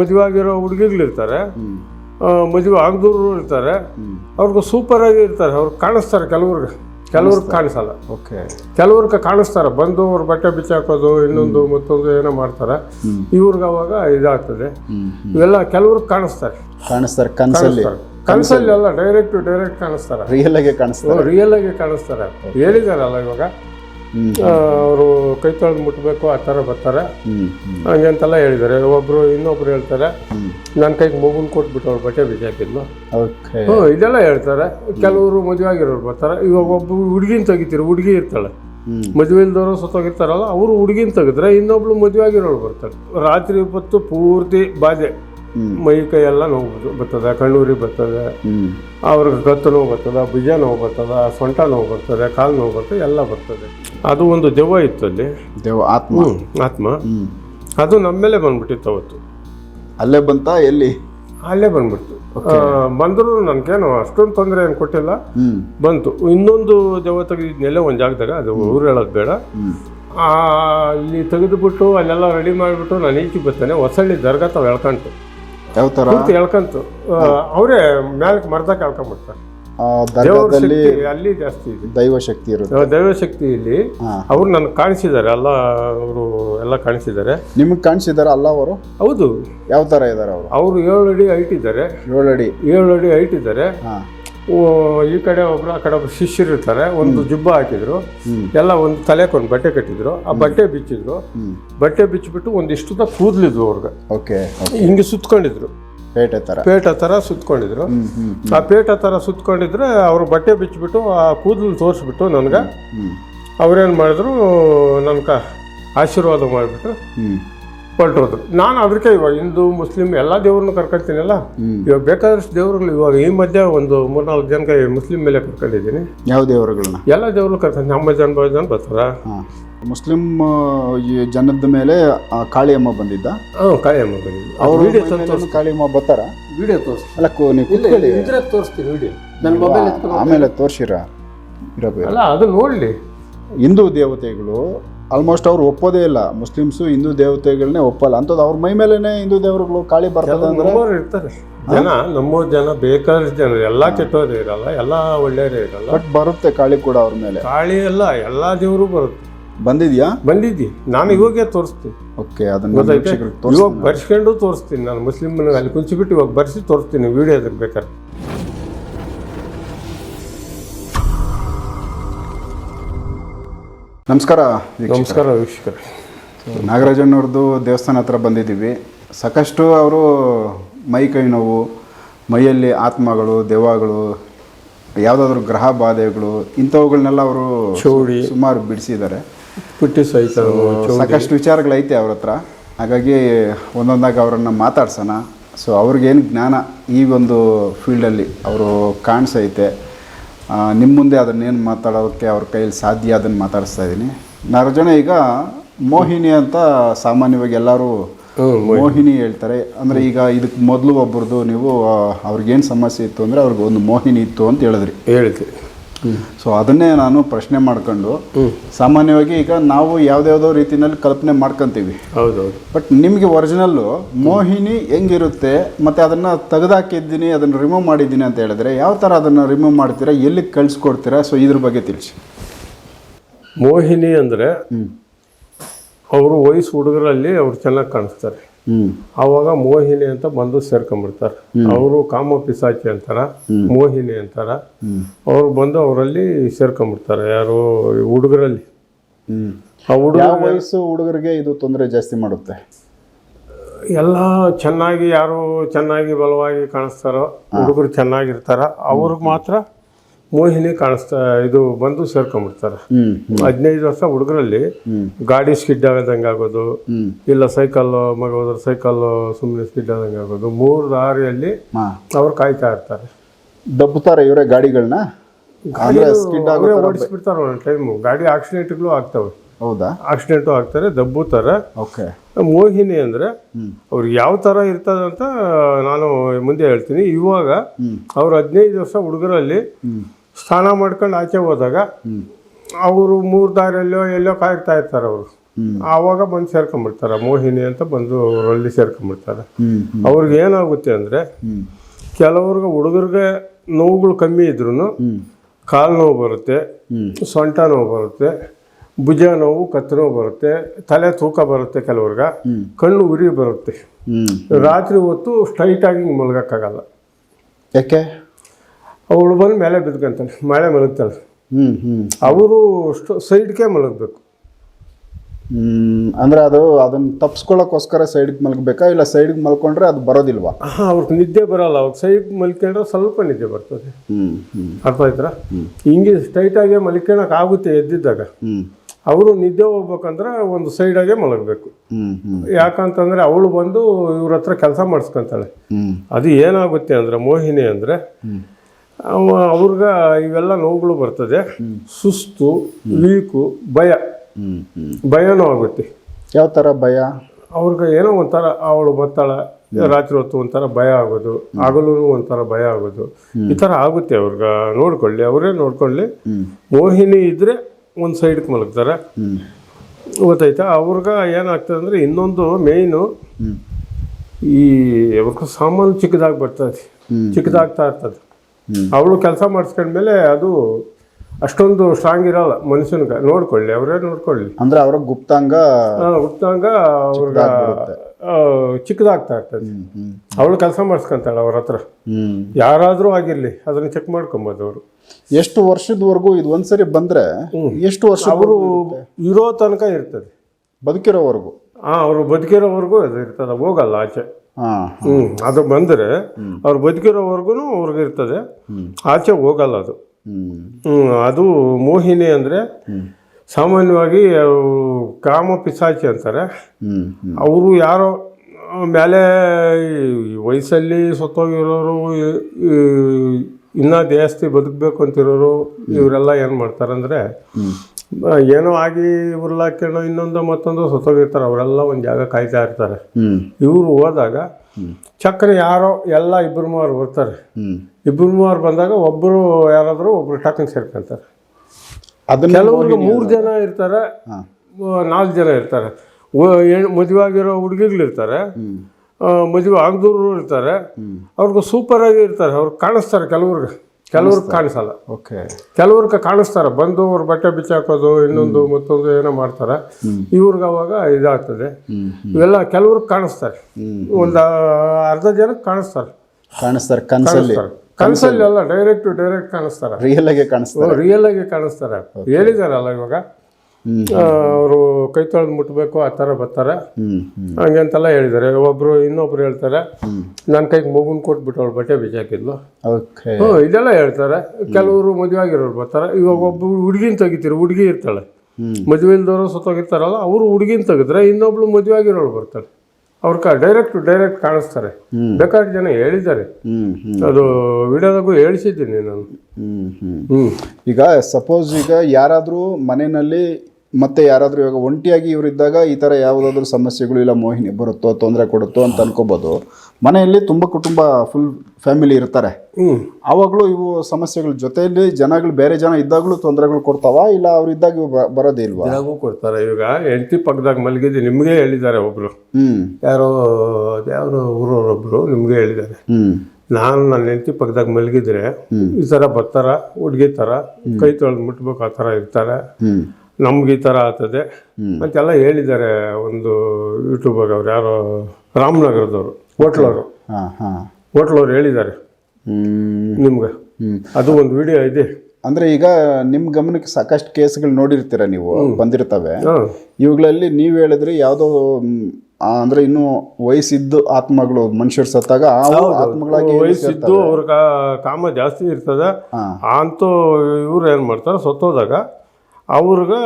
ಮದುವೆ ಆಗಿರೋ ಇರ್ತಾರೆ. ಮದುವೆ ಆಗದವ್ರು ಇರ್ತಾರೆ. ಅವ್ರಿಗೂ ಸೂಪರ್ ಆಗಿ ಇರ್ತಾರೆ. ಅವ್ರು ಕಾಣಿಸ್ತಾರೆ ಕೆಲವ್ರಿಗೆ. ಕೆಲವ್ರಿಗೆ ಕಾಣಿಸಲ್ಲ. ಓಕೆ. ಕೆಲವ್ರಿಗೆ ಕಾಣಿಸ್ತಾರೆ. ಬಂದು ಅವ್ರ ಬಟ್ಟೆ ಬಿಚ್ಚಾಕೋದು ಇನ್ನೊಂದು ಮತ್ತೊಂದು ಏನೋ ಮಾಡ್ತಾರೆ. ಇವ್ರಿಗೆ ಅವಾಗ ಇದಾಗ್ತದೆ. ಇವೆಲ್ಲ ಕೆಲವ್ರಿಗೆ ಕಾಣಿಸ್ತಾರೆ. ಕಾಣಿಸ್ತಾರೆ ಕನಸಲ್ಲಿ. ಕನಸಲ್ಲಿ ಅಲ್ಲ ಡೈರೆಕ್ಟ್ ಡೈರೆಕ್ಟ್ ಕಾಣಿಸ್ತಾರೆ. ರಿಯಲ್ ಆಗಿ ಕಾಣಿಸ್ತಾರೆ. ರಿಯಲ್ ಆಗಿ ಕಾಣಿಸ್ತಾರೆ. ಹೇಳಿದಾರಲ್ಲ ಇವಾಗ? ಅವರು ಕೈ ತೊಳೆದು ಮುಟ್ಬೇಕು ಆ ಥರ ಬರ್ತಾರೆ. ಹಂಗೆ ಅಂತೆಲ್ಲ ಹೇಳಿದ್ದಾರೆ. ಒಬ್ಬರು ಇನ್ನೊಬ್ರು ಹೇಳ್ತಾರೆ ನನ್ನ ಕೈಗೆ ಮಗುನ್ ಕೊಟ್ಬಿಟ್ಟು ಅವ್ರು ಬಟ್ಟೆ ಬಿಚ್ಚಾಕಿದ್ಲು ಓಕೆ ಹ್ಞೂ ಇದೆಲ್ಲ ಹೇಳ್ತಾರೆ. ಕೆಲವರು ಮದುವೆ ಆಗಿರೋರು ಬರ್ತಾರೆ. ಇವಾಗ ಒಬ್ಬ ಹುಡುಗಿನ ತೆಗಿತೀರಿ ಹುಡುಗಿ ಇರ್ತಾಳೆ. ಮದುವೆ ಇಲ್ದವರು ಸತ್ತೋಗಿರ್ತಾರಲ್ಲ ಅವರು ಹುಡುಗಿನ ತೆಗೆದ್ರೆ ಇನ್ನೊಬ್ಳು ಮದುವೆ ಆಗಿರೋಳು ಬರ್ತಾರೆ. ರಾತ್ರಿ ಹೊತ್ತು ಪೂರ್ತಿ ಬಾಧೆ. ಮೈ ಕೈ ಎಲ್ಲ ನೋವು ಬರ್ತದೆ- ಕಣ್ಣೂರಿ ಬರ್ತದೆ. ಅವ್ರಿಗೆ ಕತ್ತು ನೋವು ಬರ್ತದೆ ಭುಜ ನೋವು ಬರ್ತದೆ ಸೊಂಟ ನೋವು ಬರ್ತದೆ ಕಾಲು ನೋವು ಬರ್ತದೆ ಎಲ್ಲ ಬರ್ತದೆ. ಅದು ಒಂದು ದೆವ್ವ ಇತ್ತು ಅಲ್ಲಿ. ದೇವ ಆತ್ಮ. ಆತ್ಮ. ಅದು ನಮ್ಮ ಮೇಲೆ ಬಂದ್ಬಿಟ್ಟಿತ್ತು ಅವತ್ತು. ಅಲ್ಲೇ ಬಂತ ಎಲ್ಲಿ? ಅಲ್ಲೇ ಬಂದ್ಬಿಡ್ತು. ಬಂದರೂ ನನಗೇನು ಅಷ್ಟೊಂದು ತೊಂದರೆ ಏನು ಕೊಟ್ಟಿಲ್ಲ. ಬಂತು. ಇನ್ನೊಂದು ದೆವ್ವ ತೆಗೆದಿದ್ನೆಲ್ಲ ಒಂದು ಜಾಗದಾಗ ಅದು ಊರು ಹೇಳೋದು ಬೇಡ. ಇಲ್ಲಿ ತೆಗೆದುಬಿಟ್ಟು ಅಲ್ಲೆಲ್ಲ ರೆಡಿ ಮಾಡಿಬಿಟ್ಟು ನಾನು ಈಚೆ ಬರ್ತೇನೆ. ಹೊಸಳ್ಳಿ ದರ್ಗಾ ತಾವು ಯಾವ ತರ? ಎಳ್ಕಂತು ಅವರೇ ಮ್ಯಾಲಕ್ಕೆ ಮರ್ದಕ್ಕೆ ಎಳ್ಕೊಂಬಿಡ್ತಾರೆ ದರ್ಗಾದಲ್ಲಿ ಶಕ್ತಿ ಅಲ್ಲಿ ಜಾಸ್ತಿ ಇದೆ. ದೈವ ಶಕ್ತಿ ಇರುತ್ತೆ. ದೈವ ಶಕ್ತಿ ಇಲ್ಲಿ. ಅವ್ರು ನನಗೆ ಕಾಣಿಸಿದ್ದಾರೆ ಅಲ್ಲ ಅವರು ಎಲ್ಲ ಕಾಣಿಸಿದ್ದಾರೆ. ನಿಮಗೆ ಕಾಣಿಸಿದಾರ ಅಲ್ಲ ಅವರು? ಹೌದು. ಯಾವ ತರ ಇದಾರೆ ಅವರು? ಅವರು ಏಳು ಅಡಿ ಹೈಟ್ ಇದ್ದಾರೆ. ಏಳು ಅಡಿ ಏಳು ಅಡಿ ಹೈಟ್ ಇದ್ದಾರೆ. ಈ ಕಡೆ ಒಬ್ರು ಆ ಕಡೆ ಒಬ್ರು ಶಿಷ್ಯರು ಇರ್ತಾರೆ ಒಂದು ಜುಬ್ಬ ಹಾಕಿದ್ರು ಎಲ್ಲ ಒಂದು ತಲೆ ಒಂದು ಬಟ್ಟೆ ಕಟ್ಟಿದ್ರು ಆ ಬಟ್ಟೆ ಬಿಚ್ಚಿದ್ರು ಬಟ್ಟೆ ಬಿಚ್ಚಿಬಿಟ್ಟು ಒಂದಿಷ್ಟು ಕೂದ್ಲಿದ್ವು ಅವ್ರಿಗೆ. ಓಕೆ ಹಿಂಗೆ ಸುತ್ಕೊಂಡಿದ್ರು. ಪೇಟೆ ತರ ಪೇಟ ಥರ ಸುತ್ಕೊಂಡಿದ್ರು. ಆ ಪೇಟ ಥರ ಸುತ್ಕೊಂಡಿದ್ರೆ ಅವರು ಬಟ್ಟೆ ಬಿಚ್ಚಿಬಿಟ್ಟು ಆ ಕೂದಲು ತೋರಿಸ್ಬಿಟ್ಟು ನನಗೆ ಅವ್ರೇನು ಮಾಡಿದ್ರು ನನ್ಗೆ ಆಶೀರ್ವಾದ ಮಾಡಿಬಿಟ್ಟು ಹ್ಮ್. ಹೊರಟೋದ್ರು ನಾನು ಅದಕ್ಕೆ ಇವಾಗ ಹಿಂದೂ ಮುಸ್ಲಿಂ ಎಲ್ಲ ದೇವ್ರನ್ನ ಕರ್ಕೊಳ್ತೀನಲ್ಲ ಇವಾಗ ಬೇಕಾದಷ್ಟು ದೇವ್ರುಗಳು ಇವಾಗ ಈ ಮಧ್ಯೆ ಒಂದು ಮೂರ್ನಾಲ್ಕು ಜನಕ್ಕೆ ಮುಸ್ಲಿಂ ಮೇಲೆ ಕರ್ಕೊಂಡಿದ್ದೀನಿ. ಯಾವ ದೇವರುಗಳನ್ನ? ಎಲ್ಲ ದೇವ್ರು ಕರ್ಕೊಂಡು ನಮ್ಮ ಜನ ಬ ಜನ ಬರ್ತಾರ? ಮುಸ್ಲಿಂ ಈ ಜನದ ಮೇಲೆ ಆ ಕಾಳಿಯಮ್ಮ ಬಂದಿದ್ದ? ಹ್ಞೂ ಕಾಳಿಯಮ್ಮ ಬಂದಿದ್ದ. ಅವರು ವಿಡಿಯೋ ಕಾಳಿಯಮ್ಮ ಬರ್ತಾರ? ವಿಡಿಯೋ ತೋರಿಸ್ತೀನಿ ಅಲ್ಲ ಕೋ ನೀವು ತೋರಿಸ್ತೀನಿ ವಿಡಿಯೋ ನನ್ನ ಮೊಬೈಲ್ ಆಮೇಲೆ ತೋರಿಸಿರ? ಇರಬೇಕು. ಅಲ್ಲ ಅದು ನೋಡಲಿ. ಹಿಂದೂ ದೇವತೆಗಳು ಆಲ್ಮೋಸ್ಟ್ ಅವ್ರು ಒಪ್ಪೋದೇ ಇಲ್ಲ. ಮುಸ್ಲಿಮ್ಸು ಹಿಂದೂ ದೇವತೆಗಳನ್ನೇ ಒಪ್ಪಲ್ಲ. ಅಂಥದ್ದು ಅವ್ರ ಮೈ ಮೇಲೆನೆ ಹಿಂದೂ ದೇವರುಗಳು ಕಾಳಿ ಬರ್ತದೆ ಅಂದ್ರೆ ಇರ್ತಾರೆ. ಜನ ನಮ್ಮೂರ್ ಜನ ಬೇಕಾದಷ್ಟು ಜನ ಎಲ್ಲ ಕೆಟ್ಟೋರೇ ಇರಲ್ಲ ಎಲ್ಲ ಒಳ್ಳೆಯವರೇ ಇರಲ್ಲ. ಬಟ್ ಬರುತ್ತೆ ಕಾಳಿ ಕೂಡ ಅವ್ರ ಮೇಲೆ. ಕಾಳಿ ಎಲ್ಲ ಎಲ್ಲ ದೇವರು ಬರುತ್ತೆ. ಬಂದಿದ್ಯಾ? ಬಂದಿದ್ದಿ. ನಾನು ಇವಾಗ ತೋರಿಸ್ತೀನಿ. ಓಕೆ ಅದನ್ನ ಗೊತ್ತಾಯ್ತೆ? ವೀಕ್ಷಕರಿಗೆ ತೋರ್ಸಿ ಇವಾಗ ಬರ್ಸ್ಕೊಂಡು ತೋರಿಸ್ತೀನಿ ನಾನು ಮುಸ್ಲಿಮ್ ಅಲ್ಲಿ ಕುಂಚಿಬಿಟ್ಟು ಇವಾಗ ಬರ್ಸಿ ತೋರಿಸ್ತೀನಿ ವಿಡಿಯೋ ಅದಕ್ಕೆ ಬೇಕಾದ್ರೆ. ನಮಸ್ಕಾರ. ನಮಸ್ಕಾರ ವೀಕ್ಷಕರೇ. ನಾಗರಾಜಣ್ಣವ್ರದ್ದು ದೇವಸ್ಥಾನ ಹತ್ರ ಬಂದಿದ್ದೀವಿ. ಸಾಕಷ್ಟು ಅವರು ಮೈ ಕೈ ನೋವು ಮೈಯಲ್ಲಿ ಆತ್ಮಗಳು ದೆವ್ವಗಳು ಯಾವುದಾದ್ರು ಗ್ರಹ ಬಾಧೆಗಳು ಇಂಥವುಗಳನ್ನೆಲ್ಲ ಅವರು ಚೌಡಿ. ಸುಮಾರು ಬಿಡಿಸಿದ್ದಾರೆ. ಪುಟ್ಟಿ ಸಹಿತ ಸಾಕಷ್ಟು ವಿಚಾರಗಳೈತೆ ಅವ್ರ ಹತ್ರ. ಹಾಗಾಗಿ ಒಂದೊಂದಾಗಿ ಅವರನ್ನು ಮಾತಾಡ್ಸೋಣ. ಸೊ ಅವ್ರಿಗೇನು ಜ್ಞಾನ ಈ ಒಂದು ಫೀಲ್ಡಲ್ಲಿ ಅವರು ಕಾಣಿಸೈತೆ. ನಿಮ್ಮ ಮುಂದೆ ಅದನ್ನೇನು ಮಾತಾಡೋಕ್ಕೆ ಅವ್ರ ಕೈಯಲ್ಲಿ ಸಾಧ್ಯ ಅದನ್ನು ಮಾತಾಡಿಸ್ತಾ ಇದ್ದೀನಿ ನಾಲ್ಕು ಜನ ಈಗ ಮೋಹಿನಿ ಅಂತ ಸಾಮಾನ್ಯವಾಗಿ ಎಲ್ಲರೂ ಮೋಹಿನಿ. ಹೇಳ್ತಾರೆ. ಅಂದರೆ ಈಗ ಇದಕ್ಕೆ ಮೊದಲು ಒಬ್ಬರದು ನೀವು ಅವ್ರಿಗೇನು ಸಮಸ್ಯೆ ಇತ್ತು ಅಂದರೆ ಅವ್ರಿಗೆ ಒಂದು ಮೋಹಿನಿ ಇತ್ತು ಅಂತ ಹೇಳಿದ್ರಿ. ಹೇಳಿದ್ವಿ. ಸೊ ಅದನ್ನೇ ನಾನು ಪ್ರಶ್ನೆ ಮಾಡ್ಕೊಂಡು ಸಾಮಾನ್ಯವಾಗಿ ಈಗ ನಾವು ಯಾವ್ದಾವ್ದೋ ರೀತಿಯಲ್ಲಿ ಕಲ್ಪನೆ ಮಾಡ್ಕೊತೀವಿ. ಹೌದೌದು ಬಟ್ ನಿಮಗೆ ಒರಿಜಿನಲ್ಲು ಮೋಹಿನಿ ಹೆಂಗಿರುತ್ತೆ ಮತ್ತು ಅದನ್ನು ತೆಗೆದಾಕಿದ್ದೀನಿ ಅದನ್ನು ರಿಮೂವ್ ಮಾಡಿದ್ದೀನಿ ಅಂತ ಹೇಳಿದ್ರೆ ಯಾವ ಥರ ಅದನ್ನು ರಿಮೂವ್ ಮಾಡ್ತೀರಾ ಎಲ್ಲಿಗೆ ಕಳಿಸ್ಕೊಡ್ತೀರಾ? ಸೊ ಇದ್ರ ಬಗ್ಗೆ ತಿಳಿಸಿ. ಮೋಹಿನಿ ಅಂದರೆ ಅವರು ವಯಸ್ಸು ಹುಡುಗರಲ್ಲಿ ಅವ್ರು ಚೆನ್ನಾಗಿ ಕಾಣಿಸ್ತಾರೆ. ಆವಾಗ ಮೋಹಿನಿ ಅಂತ ಬಂದು ಸೇರ್ಕೊಂಡ್ಬಿಡ್ತಾರೆ. ಅವರು ಕಾಮ ಪಿಸಾಚಿ ಅಂತಾರ ಮೋಹಿನಿ ಅಂತಾರ. ಅವ್ರು ಬಂದು ಅವರಲ್ಲಿ ಸೇರ್ಕೊಂಡ್ಬಿಡ್ತಾರೆ ಯಾರು ಹುಡುಗರಲ್ಲಿ. ಆ ಹುಡುಗ ವಯಸ್ಸು ಹುಡುಗರಿಗೆ ಇದು ತೊಂದರೆ ಜಾಸ್ತಿ ಮಾಡುತ್ತೆ? ಎಲ್ಲ ಚೆನ್ನಾಗಿ ಯಾರು ಚೆನ್ನಾಗಿ ಬಲವಾಗಿ ಕಾಣಿಸ್ತಾರೋ ಹುಡುಗರು ಚೆನ್ನಾಗಿರ್ತಾರ ಅವ್ರಿಗೆ ಮಾತ್ರ ಮೋಹಿನಿ ಕಾಣಿಸ್ತಾ ಇದು ಬಂದು ಸೇರ್ಕೊಂಡ್ಬಿಡ್ತಾರೆ. ಹದಿನೈದು ವರ್ಷ ಹುಡುಗರಲ್ಲಿ ಗಾಡಿ ಸ್ಕಿಡ್ ಆಗದಂಗೆ ಆಗೋದು ಇಲ್ಲ ಸೈಕಲ್ ಮಗ ಹೋದ್ರೆ ಸೈಕಲ್ ಸುಮ್ಮನೆ ಸ್ಕಿಡ್ ಆದಂಗೆ ಆಗೋದು ಮೂರು ದಾರಿಯಲ್ಲಿ ಅವ್ರು ಕಾಯ್ತಾ ಇರ್ತಾರೆ. ದಬ್ಬುತ್ತಾರೆ ಇವರೇ ಗಾಡಿಗಳನ್ನ ಓಡಿಸ್ಬಿಡ್ತಾರ ಸ್ಕಿಡ್ ಆಗೋ ಅವರೇ ಥರ ಓಡಿಸ್ಬಿಡ್ತಾರೆ ಒಂದು ಟೈಮು ಗಾಡಿ ಆಕ್ಸಿಡೆಂಟ್ಗಳು ಆಗ್ತವೆ. ಹೌದಾ? ಆಕ್ಸಿಡೆಂಟು ಆಗ್ತಾರೆ ದಬ್ಬುತ್ತಾರೆ. ಓಕೆ. ಮೋಹಿನಿ ಅಂದರೆ ಅವ್ರು ಅವ್ರಿಗೆ ಯಾವ ಥರ ಇರ್ತದಂತ ನಾನು ಮುಂದೆ ಹೇಳ್ತೀನಿ. ಇವಾಗ ಅವ್ರ ಹದಿನೈದು ವರ್ಷ ಹುಡುಗರಲ್ಲಿ ಸ್ನಾನ ಮಾಡ್ಕೊಂಡು ಆಚೆ ಹೋದಾಗ ಅವರು ಮೂರು ದಾರಿಯಲ್ಲೋ ಎಲ್ಲೋ ಕಾಯ್ತಾ ಇರ್ತಾರೆ ಅವರು. ಆವಾಗ ಬಂದು ಸೇರ್ಕೊಂಡ್ಬಿಡ್ತಾರೆ ಮೋಹಿನಿ ಅಂತ ಬಂದು ಅವರಲ್ಲಿ ಸೇರ್ಕೊಂಡ್ಬಿಡ್ತಾರೆ ಅವ್ರಿಗೆ ಏನಾಗುತ್ತೆ ಅಂದರೆ ಕೆಲವ್ರಿಗೆ ಹುಡುಗರಿಗೆ ನೋವುಗಳು ಕಮ್ಮಿ ಇದ್ರೂ ಕಾಲು ನೋವು ಬರುತ್ತೆ ಸೊಂಟ ನೋವು ಬರುತ್ತೆ ಭುಜ ನೋವು ಕತ್ತ ನೋವು ಬರುತ್ತೆ ತಲೆ ತೂಕ ಬರುತ್ತೆ ಕೆಲವ್ರಿಗೆ ಕಣ್ಣು ಉರಿ ಬರುತ್ತೆ. ರಾತ್ರಿ ಹೊತ್ತು ಸ್ಟ್ರೈಟಾಗಿ ಮಲಗೋಕ್ಕಾಗಲ್ಲ. ಯಾಕೆ? ಅವಳು ಬಂದು ಮೇಲೆ ಬಿದ್ಕೊಂತಾನೆ ಮಳೆ ಮಲಗ್ತಾಳೆ. ಹ್ಮ್ ಹ್ಮ್. ಅವರು ಸೈಡ್ಗೆ ಮಲಗಬೇಕು. ಅಂದರೆ ಅದು ಅದನ್ನ ತಪ್ಪಿಸ್ಕೊಳ್ಳೋಕ್ಕೋಸ್ಕರ ಸೈಡ್ಗೆ ಮಲಗಬೇಕಾ ಇಲ್ಲ ಸೈಡ್ಗೆ ಮಲ್ಕೊಂಡ್ರೆ ಅದು ಬರೋದಿಲ್ವಾ? ಅವ್ರಿಗೆ ನಿದ್ದೆ ಬರಲ್ಲ ಅವ್ರು ಸೈಡ್ ಮಲ್ಕೊಂಡ್ರೆ ಸ್ವಲ್ಪ ನಿದ್ದೆ ಬರ್ತದೆ. ಅರ್ಥ ಆಯ್ತಾ? ಹಿಂಗೆ ಸ್ಟ್ರೈಟಾಗೆ ಮಲ್ಕೊಳಕ್ ಆಗುತ್ತೆ ಎದ್ದಿದ್ದಾಗ. ಅವರು ನಿದ್ದೆ ಹೋಗ್ಬೇಕಂದ್ರೆ ಒಂದು ಸೈಡಾಗೆ ಮಲಗಬೇಕು. ಯಾಕಂತಂದ್ರೆ ಅವಳು ಬಂದು ಇವ್ರ ಹತ್ರ ಕೆಲಸ ಮಾಡಿಸ್ಕೊಂತಾಳೆ. ಅದು ಏನಾಗುತ್ತೆ ಅಂದ್ರೆ ಮೋಹಿನಿ ಅಂದರೆ ಅವ್ರಿಗೆ ಇವೆಲ್ಲ ನೋವುಗಳು ಬರ್ತದೆ. ಸುಸ್ತು ವೀಕು ಭಯ. ಭಯನೂ ಆಗುತ್ತೆ. ಯಾವ ಥರ ಭಯ? ಅವ್ರಿಗೆ ಏನೋ ಒಂಥರ ಅವಳು ಬರ್ತಾಳೆ ರಾತ್ರಿ ಹೊತ್ತು ಒಂಥರ ಭಯ ಆಗೋದು ಆಗಲೂ ಒಂಥರ ಭಯ ಆಗೋದು. ಈ ಥರ ಆಗುತ್ತೆ ಅವ್ರಿಗೆ. ನೋಡ್ಕೊಳ್ಳಿ ಅವರೇ ನೋಡ್ಕೊಳ್ಳಿ. ಮೋಹಿನಿ ಇದ್ದರೆ ಒಂದು ಸೈಡ್ಗೆ ಮಲಗ್ತಾರೆ. ಗೊತ್ತಾಯ್ತಾ? ಅವ್ರಿಗೆ ಏನಾಗ್ತದೆ ಅಂದರೆ ಇನ್ನೊಂದು ಮೇಯ್ನು ಈ ಅವ್ರಿಗೆ ಸಾಮಾನು ಚಿಕ್ಕದಾಗಿ ಬರ್ತದೆ. ಚಿಕ್ಕದಾಗ್ತಾ ಇರ್ತದೆ. ಅವಳು ಕೆಲಸ ಮಾಡಿಸ್ಕೊಂಡ್ಮೇಲೆ ಅದು ಅಷ್ಟೊಂದು ಸ್ಟ್ರಾಂಗ್ ಇರಲ್ಲ ಮನುಷ್ಯನ್ಗೆ. ನೋಡ್ಕೊಳ್ಳಿ ಅವರೇ ನೋಡ್ಕೊಳ್ಳಿ. ಅಂದ್ರೆ ಅವ್ರ ಗುಪ್ತಾಂಗ ಗುಪ್ತಾಂಗ ಅವ್ರಿಗೆ ಚಿಕ್ಕದಾಗ್ತಾ ಇರ್ತದೆ. ಅವಳು ಕೆಲಸ ಮಾಡಿಸ್ಕೊಂತಾಳೆ ಅವ್ರ ಹತ್ರ. ಯಾರಾದರೂ ಆಗಿರಲಿ ಅದನ್ನು ಚೆಕ್ ಮಾಡ್ಕೊಬೋದು ಅವರು. ಎಷ್ಟು ವರ್ಷದವರೆಗೂ ಇದು ಒಂದ್ಸರಿ ಬಂದ್ರೆ ಎಷ್ಟು ವರ್ಷ ಅವರು ಇರೋ ತನಕ ಇರ್ತದೆ. ಬದುಕಿರೋವರೆಗೂ? ಹಾಂ ಅವರು ಬದುಕಿರೋವರೆಗೂ ಅದು ಇರ್ತದೆ ಹೋಗಲ್ಲ ಆಚೆ. ಹ್ಞೂ ಅದು ಬಂದರೆ ಅವ್ರು ಬದುಕಿರೋವರೆಗೂ ಅವ್ರಿಗೆ ಇರ್ತದೆ. ಆಚೆ ಹೋಗಲ್ಲ ಅದು. ಹ್ಮ್. ಹ್ಮ್, ಅದು ಮೋಹಿನಿ ಅಂದರೆ ಸಾಮಾನ್ಯವಾಗಿ ಕಾಮ ಪಿಸಾಚಿ ಅಂತಾರೆ. ಅವರು ಯಾರೋ ಮೇಲೆ ವಯಸ್ಸಲ್ಲಿ ಸತ್ತೋಗಿರೋರು ಇನ್ನೂ ಜಾಸ್ತಿ ಬದುಕಬೇಕು ಅಂತಿರೋರು ಇವರೆಲ್ಲ ಏನು ಮಾಡ್ತಾರಂದರೆ ಏನೋ ಆಗಿ ಉರ್ಲಾಕ್ಯಣೋ ಇನ್ನೊಂದು ಮತ್ತೊಂದು ಸುತ್ತೋಗಿರ್ತಾರೆ ಅವರೆಲ್ಲ ಒಂದು ಜಾಗ ಕಾಯ್ತಾ ಇರ್ತಾರೆ. ಇವರು ಹೋದಾಗ ಚಕ್ರ ಯಾರೋ ಎಲ್ಲ ಇಬ್ಬರು ಮೂವರು ಬರ್ತಾರೆ. ಇಬ್ಬರು ಮೂವರು ಬಂದಾಗ ಒಬ್ಬರು ಯಾರಾದರೂ ಒಬ್ರು ಟಕ್ಕನ್ ಸೇರ್ಕೊಂತಾರೆ. ಕೆಲವ್ರಿಗೆ ಮೂರು ಜನ ಇರ್ತಾರೆ ನಾಲ್ಕು ಜನ ಇರ್ತಾರೆ. ಮದುವೆ ಆಗಿರೋ ಹುಡುಗಿಗಳು ಇರ್ತಾರೆ. ಮದುವೆ ಆಗದವ್ರು ಇರ್ತಾರೆ. ಅವ್ರಿಗೂ ಸೂಪರ್ ಆಗಿ ಇರ್ತಾರೆ ಅವ್ರು ಕಾಣಿಸ್ತಾರೆ ಕೆಲವ್ರಿಗೆ. ಕೆಲವ್ರಿಗೆ ಕಾಣಿಸಲ್ಲ. ಓಕೆ. ಕೆಲವ್ರಿಗೆ ಕಾಣಿಸ್ತಾರೆ. ಬಂದು ಅವ್ರ ಬಟ್ಟೆ ಬಿಚ್ಚಾಕೋದು ಇನ್ನೊಂದು ಮತ್ತೊಂದು ಏನೋ ಮಾಡ್ತಾರೆ. ಇವ್ರಿಗೆ ಅವಾಗ ಇದಾಗ್ತದೆ. ಇವೆಲ್ಲ ಕೆಲವ್ರಿಗೆ ಕಾಣಿಸ್ತಾರೆ. ಒಂದು ಅರ್ಧ ಜನಕ್ಕೆ ಕಾಣಿಸ್ತಾರೆ. ಕಾಣಿಸ್ತಾರೆ ಕನ್ಸಲ್ಲಿ. ಕನಸಲ್ಲಿ ಅಲ್ಲ ಡೈರೆಕ್ಟ್ ಡೈರೆಕ್ಟ್ ಕಾಣಿಸ್ತಾರೆ. ರಿಯಲ್ ಆಗಿ ಕಾಣಿಸ್ತಾರೆ. ರಿಯಲ್ ಆಗಿ ಕಾಣಿಸ್ತಾರೆ. ಹೇಳಿದಾರಲ್ಲ ಇವಾಗ. ಅವರು ಕೈ ತೊಳೆದು ಮುಟ್ಬೇಕು ಆ ಥರ ಬರ್ತಾರೆ. ಹಂಗೆ ಅಂತೆಲ್ಲ ಹೇಳಿದ್ದಾರೆ. ಒಬ್ರು ಇನ್ನೊಬ್ರು ಹೇಳ್ತಾರೆ ನನ್ನ ಕೈಗೆ ಮಗುನ್ ಕೊಟ್ಬಿಟ್ಟು ಅವ್ಳು ಬಟ್ಟೆ ಬಿಜಾಕಿದ್ಲು ಹ್ಞೂ ಇದೆಲ್ಲ ಹೇಳ್ತಾರೆ. ಕೆಲವರು ಮದುವೆ ಆಗಿರೋರು ಬರ್ತಾರೆ. ಇವಾಗ ಒಬ್ಬ ಹುಡುಗಿನ ತೆಗಿತೀರಿ ಹುಡುಗಿ ಇರ್ತಾಳೆ. ಹ್ಮ್. ಮದುವೆ ಇಲ್ದವರು ಸತ್ತೋಗಿರ್ತಾರಲ್ಲ ಅವರು ಹುಡುಗಿನ ತೆಗೆದ್ರೆ ಇನ್ನೊಬ್ಳು ಮದುವೆ ಆಗಿರೋರು ಬರ್ತಾಳೆ. ಅವ್ರ ಕ ಡೈರೆಕ್ಟ್ ಡೈರೆಕ್ಟ್ ಕಾಣಿಸ್ತಾರೆ. ಬೇಕಾದ ಜನ ಹೇಳಿದ್ದಾರೆ. ಅದು ವಿಡಿಯೋದಾಗೂ ಹೇಳಿಸಿದ್ದೀನಿ ನಾನು. ಈಗ ಸಪೋಸ್ ಈಗ ಯಾರಾದರೂ ಮನೆಯಲ್ಲಿ ಮತ್ತೆ ಯಾರಾದರೂ ಇವಾಗ ಒಂಟಿಯಾಗಿ ಇವರಿದ್ದಾಗ ಈ ಥರ ಯಾವುದಾದ್ರೂ ಸಮಸ್ಯೆಗಳು ಇಲ್ಲ ಮೋಹಿನಿ ಬರುತ್ತೋ ತೊಂದರೆ ಕೊಡುತ್ತೋ ಅಂತ ಅನ್ಕೋಬೋದು. ಮನೆಯಲ್ಲಿ ತುಂಬ ಕುಟುಂಬ ಫುಲ್ ಫ್ಯಾಮಿಲಿ ಇರ್ತಾರೆ. ಆವಾಗಲೂ ಇವು ಸಮಸ್ಯೆಗಳ ಜೊತೆಯಲ್ಲಿ ಜನಗಳು ಬೇರೆ ಜನ ಇದ್ದಾಗಲೂ ತೊಂದರೆಗಳು ಕೊಡ್ತಾವ ಇಲ್ಲ ಅವ್ರು ಇದ್ದಾಗ ಇವು ಬರೋದೇ ಇಲ್ವಾ? ಕೊಡ್ತಾರೆ. ಈಗ ಹೆಂಡತಿ ಪಕ್ಕದಾಗ ಮಲಗಿದ್ದು ನಿಮಗೆ ಹೇಳಿದ್ದಾರೆ ಒಬ್ರು. ಹ್ಮ್. ಯಾರೋ ಯಾರೋ ಊರವರೊಬ್ರು ನಿಮಗೆ ಹೇಳಿದ್ದಾರೆ. ಹ್ಮ್. ನಾನು ನನ್ನ ಹೆಂಡತಿ ಪಕ್ಕದಾಗ ಮಲಗಿದ್ರೆ ಈ ಥರ ಬರ್ತಾರ ಹುಡುಗಿ ಥರ ಕೈ ತೊಳೆದು ಮುಟ್ಬೇಕು ಆ ಥರ ಇರ್ತಾರೆ. ಹ್ಮ್. ನಮ್ಗೆ ಈ ಥರ ಆಗ್ತದೆ. ಮತ್ತೆಲ್ಲ ಹೇಳಿದ್ದಾರೆ ಒಂದು ಯೂಟ್ಯೂಬರ್ ಅವ್ರು ಯಾರೋ ರಾಮನಗರದವರು ಹೋಟ್ಲವರು. ಹೋಟ್ಲವ್ರು ಹೇಳಿದ್ದಾರೆ. ನಿಮ್ಗೆ? ಅದು ಒಂದು ವಿಡಿಯೋ ಇದೆ. ಅಂದ್ರೆ ಈಗ ನಿಮ್ಮ ಗಮನಕ್ಕೆ ಸಾಕಷ್ಟು ಕೇಸ್ಗಳು ನೋಡಿರ್ತೀರ ನೀವು ಬಂದಿರ್ತವೆ. ಇವುಗಳಲ್ಲಿ ನೀವು ಹೇಳಿದ್ರೆ ಯಾವುದೋ ಅಂದರೆ ಇನ್ನು ವಯಸ್ಸಿದ್ದು ಆತ್ಮಗಳು ಮನುಷ್ಯರು ಸತ್ತಾಗ ಆತ್ಮಗಳಾಗಿ ವಯಸ್ಸಿದ್ದು ಅವ್ರ ಕಾಮ ಜಾಸ್ತಿ ಇರ್ತದೆ. ಅಂತೂ ಇವ್ರು ಏನು ಮಾಡ್ತಾರೆ ಸತ್ತೋದಾಗ ಅವ್ರಿಗೆ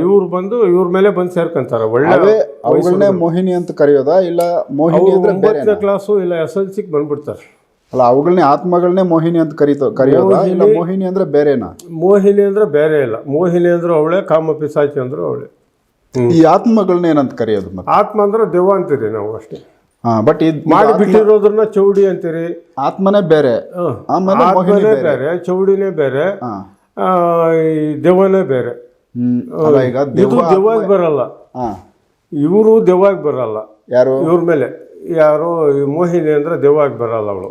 ಇವ್ರು ಬಂದು ಇವ್ರ ಮೇಲೆ ಬಂದು ಸೇರ್ಕೊಂತಾರೆ. ಒಳ್ಳೆ ಅವೇ ಅವುಗಳನ್ನೇ ಮೋಹಿನಿ ಅಂತ ಕರೆಯೋದ? ಇಲ್ಲ ಮೋಹಿನಿ ಅಂದ್ರೆ ಒಂಬತ್ತನೇ ಕ್ಲಾಸು ಇಲ್ಲ ಎಸ್ ಎಲ್ ಸಿಗೆ ಬಂದ್ಬಿಡ್ತಾರೆ. ಅಲ್ಲ ಅವುಗಳನ್ನೇ ಆತ್ಮಗಳನ್ನೇ ಮೋಹಿನಿ ಅಂತ ಕರೀತ ಕರೆಯೋದ? ಇಲ್ಲ ಮೋಹಿನಿ ಅಂದ್ರೆ ಬೇರೆನಾ? ಮೋಹಿನಿ ಅಂದ್ರೆ ಬೇರೆ ಇಲ್ಲ. ಮೋಹಿನಿ ಅಂದ್ರೆ ಅವಳೆ ಕಾಮ ಪಿಸಾಚಿ ಅಂದ್ರೆ ಅವಳೆ. ಈ ಆತ್ಮಗಳನ್ನ ಏನಂತ ಕರೆಯೋದು ಮತ್ತೆ? ಆತ್ಮ ಅಂದ್ರೆ ದೆವ್ವ ಅಂತೀರಿ ನಾವು ಅಷ್ಟೇ. ಹಾ ಬಟ್ ಇದು ಮಾಡಿ ಬಿಟ್ಟಿರೋದ್ರನ್ನ ಚೌಡಿ ಅಂತೀರಿ. ಆತ್ಮನೇ ಬೇರೆ. ಆಮೇಲೆ ಮೋಹಿನಿ ಬೇರೆ. ಚೌಡಿನೇ ಬೇರೆ ಆ, ಈ ದೆವ್ವನೇ ಬೇರೆ. ಅಲ್ಲ ಈಗ ದೆವ್ವ ದೆವ್ವಾಗಿ ಬರಲ್ಲ. ಇವರು ದೆವ್ವಾಗಿ ಬರಲ್ಲ. ಯಾರು? ಇವ್ರ ಮೇಲೆ. ಯಾರು ಈ ಮೋಹಿನಿ ಅಂದ್ರೆ ದೆವ್ವಾಗಿ ಬರಲ್ಲ ಅವಳು.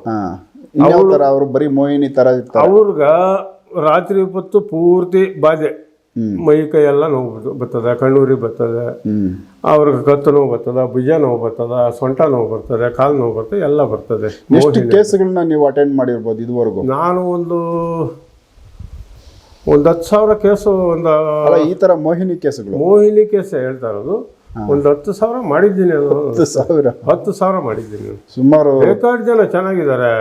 ಅವ್ರು ಅವರು ಬರೀ ಮೋಹಿನಿ ತರ ಅವ್ರಗ ಅವ್ರಿಗ ರಾತ್ರಿ ಹೊತ್ತು ಪೂರ್ತಿ ಬಾಧೆ. ಮೈ ಕೈ ಎಲ್ಲ ನೋವು ಬರ್ತದೆ- ಕಣ್ಣೂರಿ ಬರ್ತದೆ ಅವ್ರಿಗೆ ಕತ್ತು ನೋವು ಬರ್ತದ ಭುಜ ನೋವು ಬರ್ತದ ಸೊಂಟ ನೋವು ಬರ್ತದೆ ಕಾಲು ನೋವು ಬರ್ತದೆ ಎಲ್ಲ ಬರ್ತದೆ. ಎಷ್ಟು ಕೇಸ್ಗಳನ್ನ ನೀವು ಅಟೆಂಡ್ ಮಾಡಿರ್ಬೋದು ಇದುವರೆಗೂ? ನಾನು ಒಂದು ಒಂದು ಹತ್ತು ಸಾವಿರ ಕೇಸು ಒಂದು ಅಲ್ಲ ಈ ತರ ಮೋಹಿನಿ ಕೇಸುಗಳು. ಮೋಹಿನಿ ಕೇಸ್ ಹೇಳ್ತಾ ಇರೋದು. ಒಂದು ಹತ್ತು ಸಾವಿರ ಮಾಡಿದ್ದೀನಿ ಅದು. ಹತ್ತು ಸಾವಿರ. ಹತ್ತು ಸಾವಿರ ಮಾಡಿದ್ದೀನಿ. ಸುಮಾರು ಬೇಕಾದ ಜನ ಚೆನ್ನಾಗಿದ್ದಾರೆ.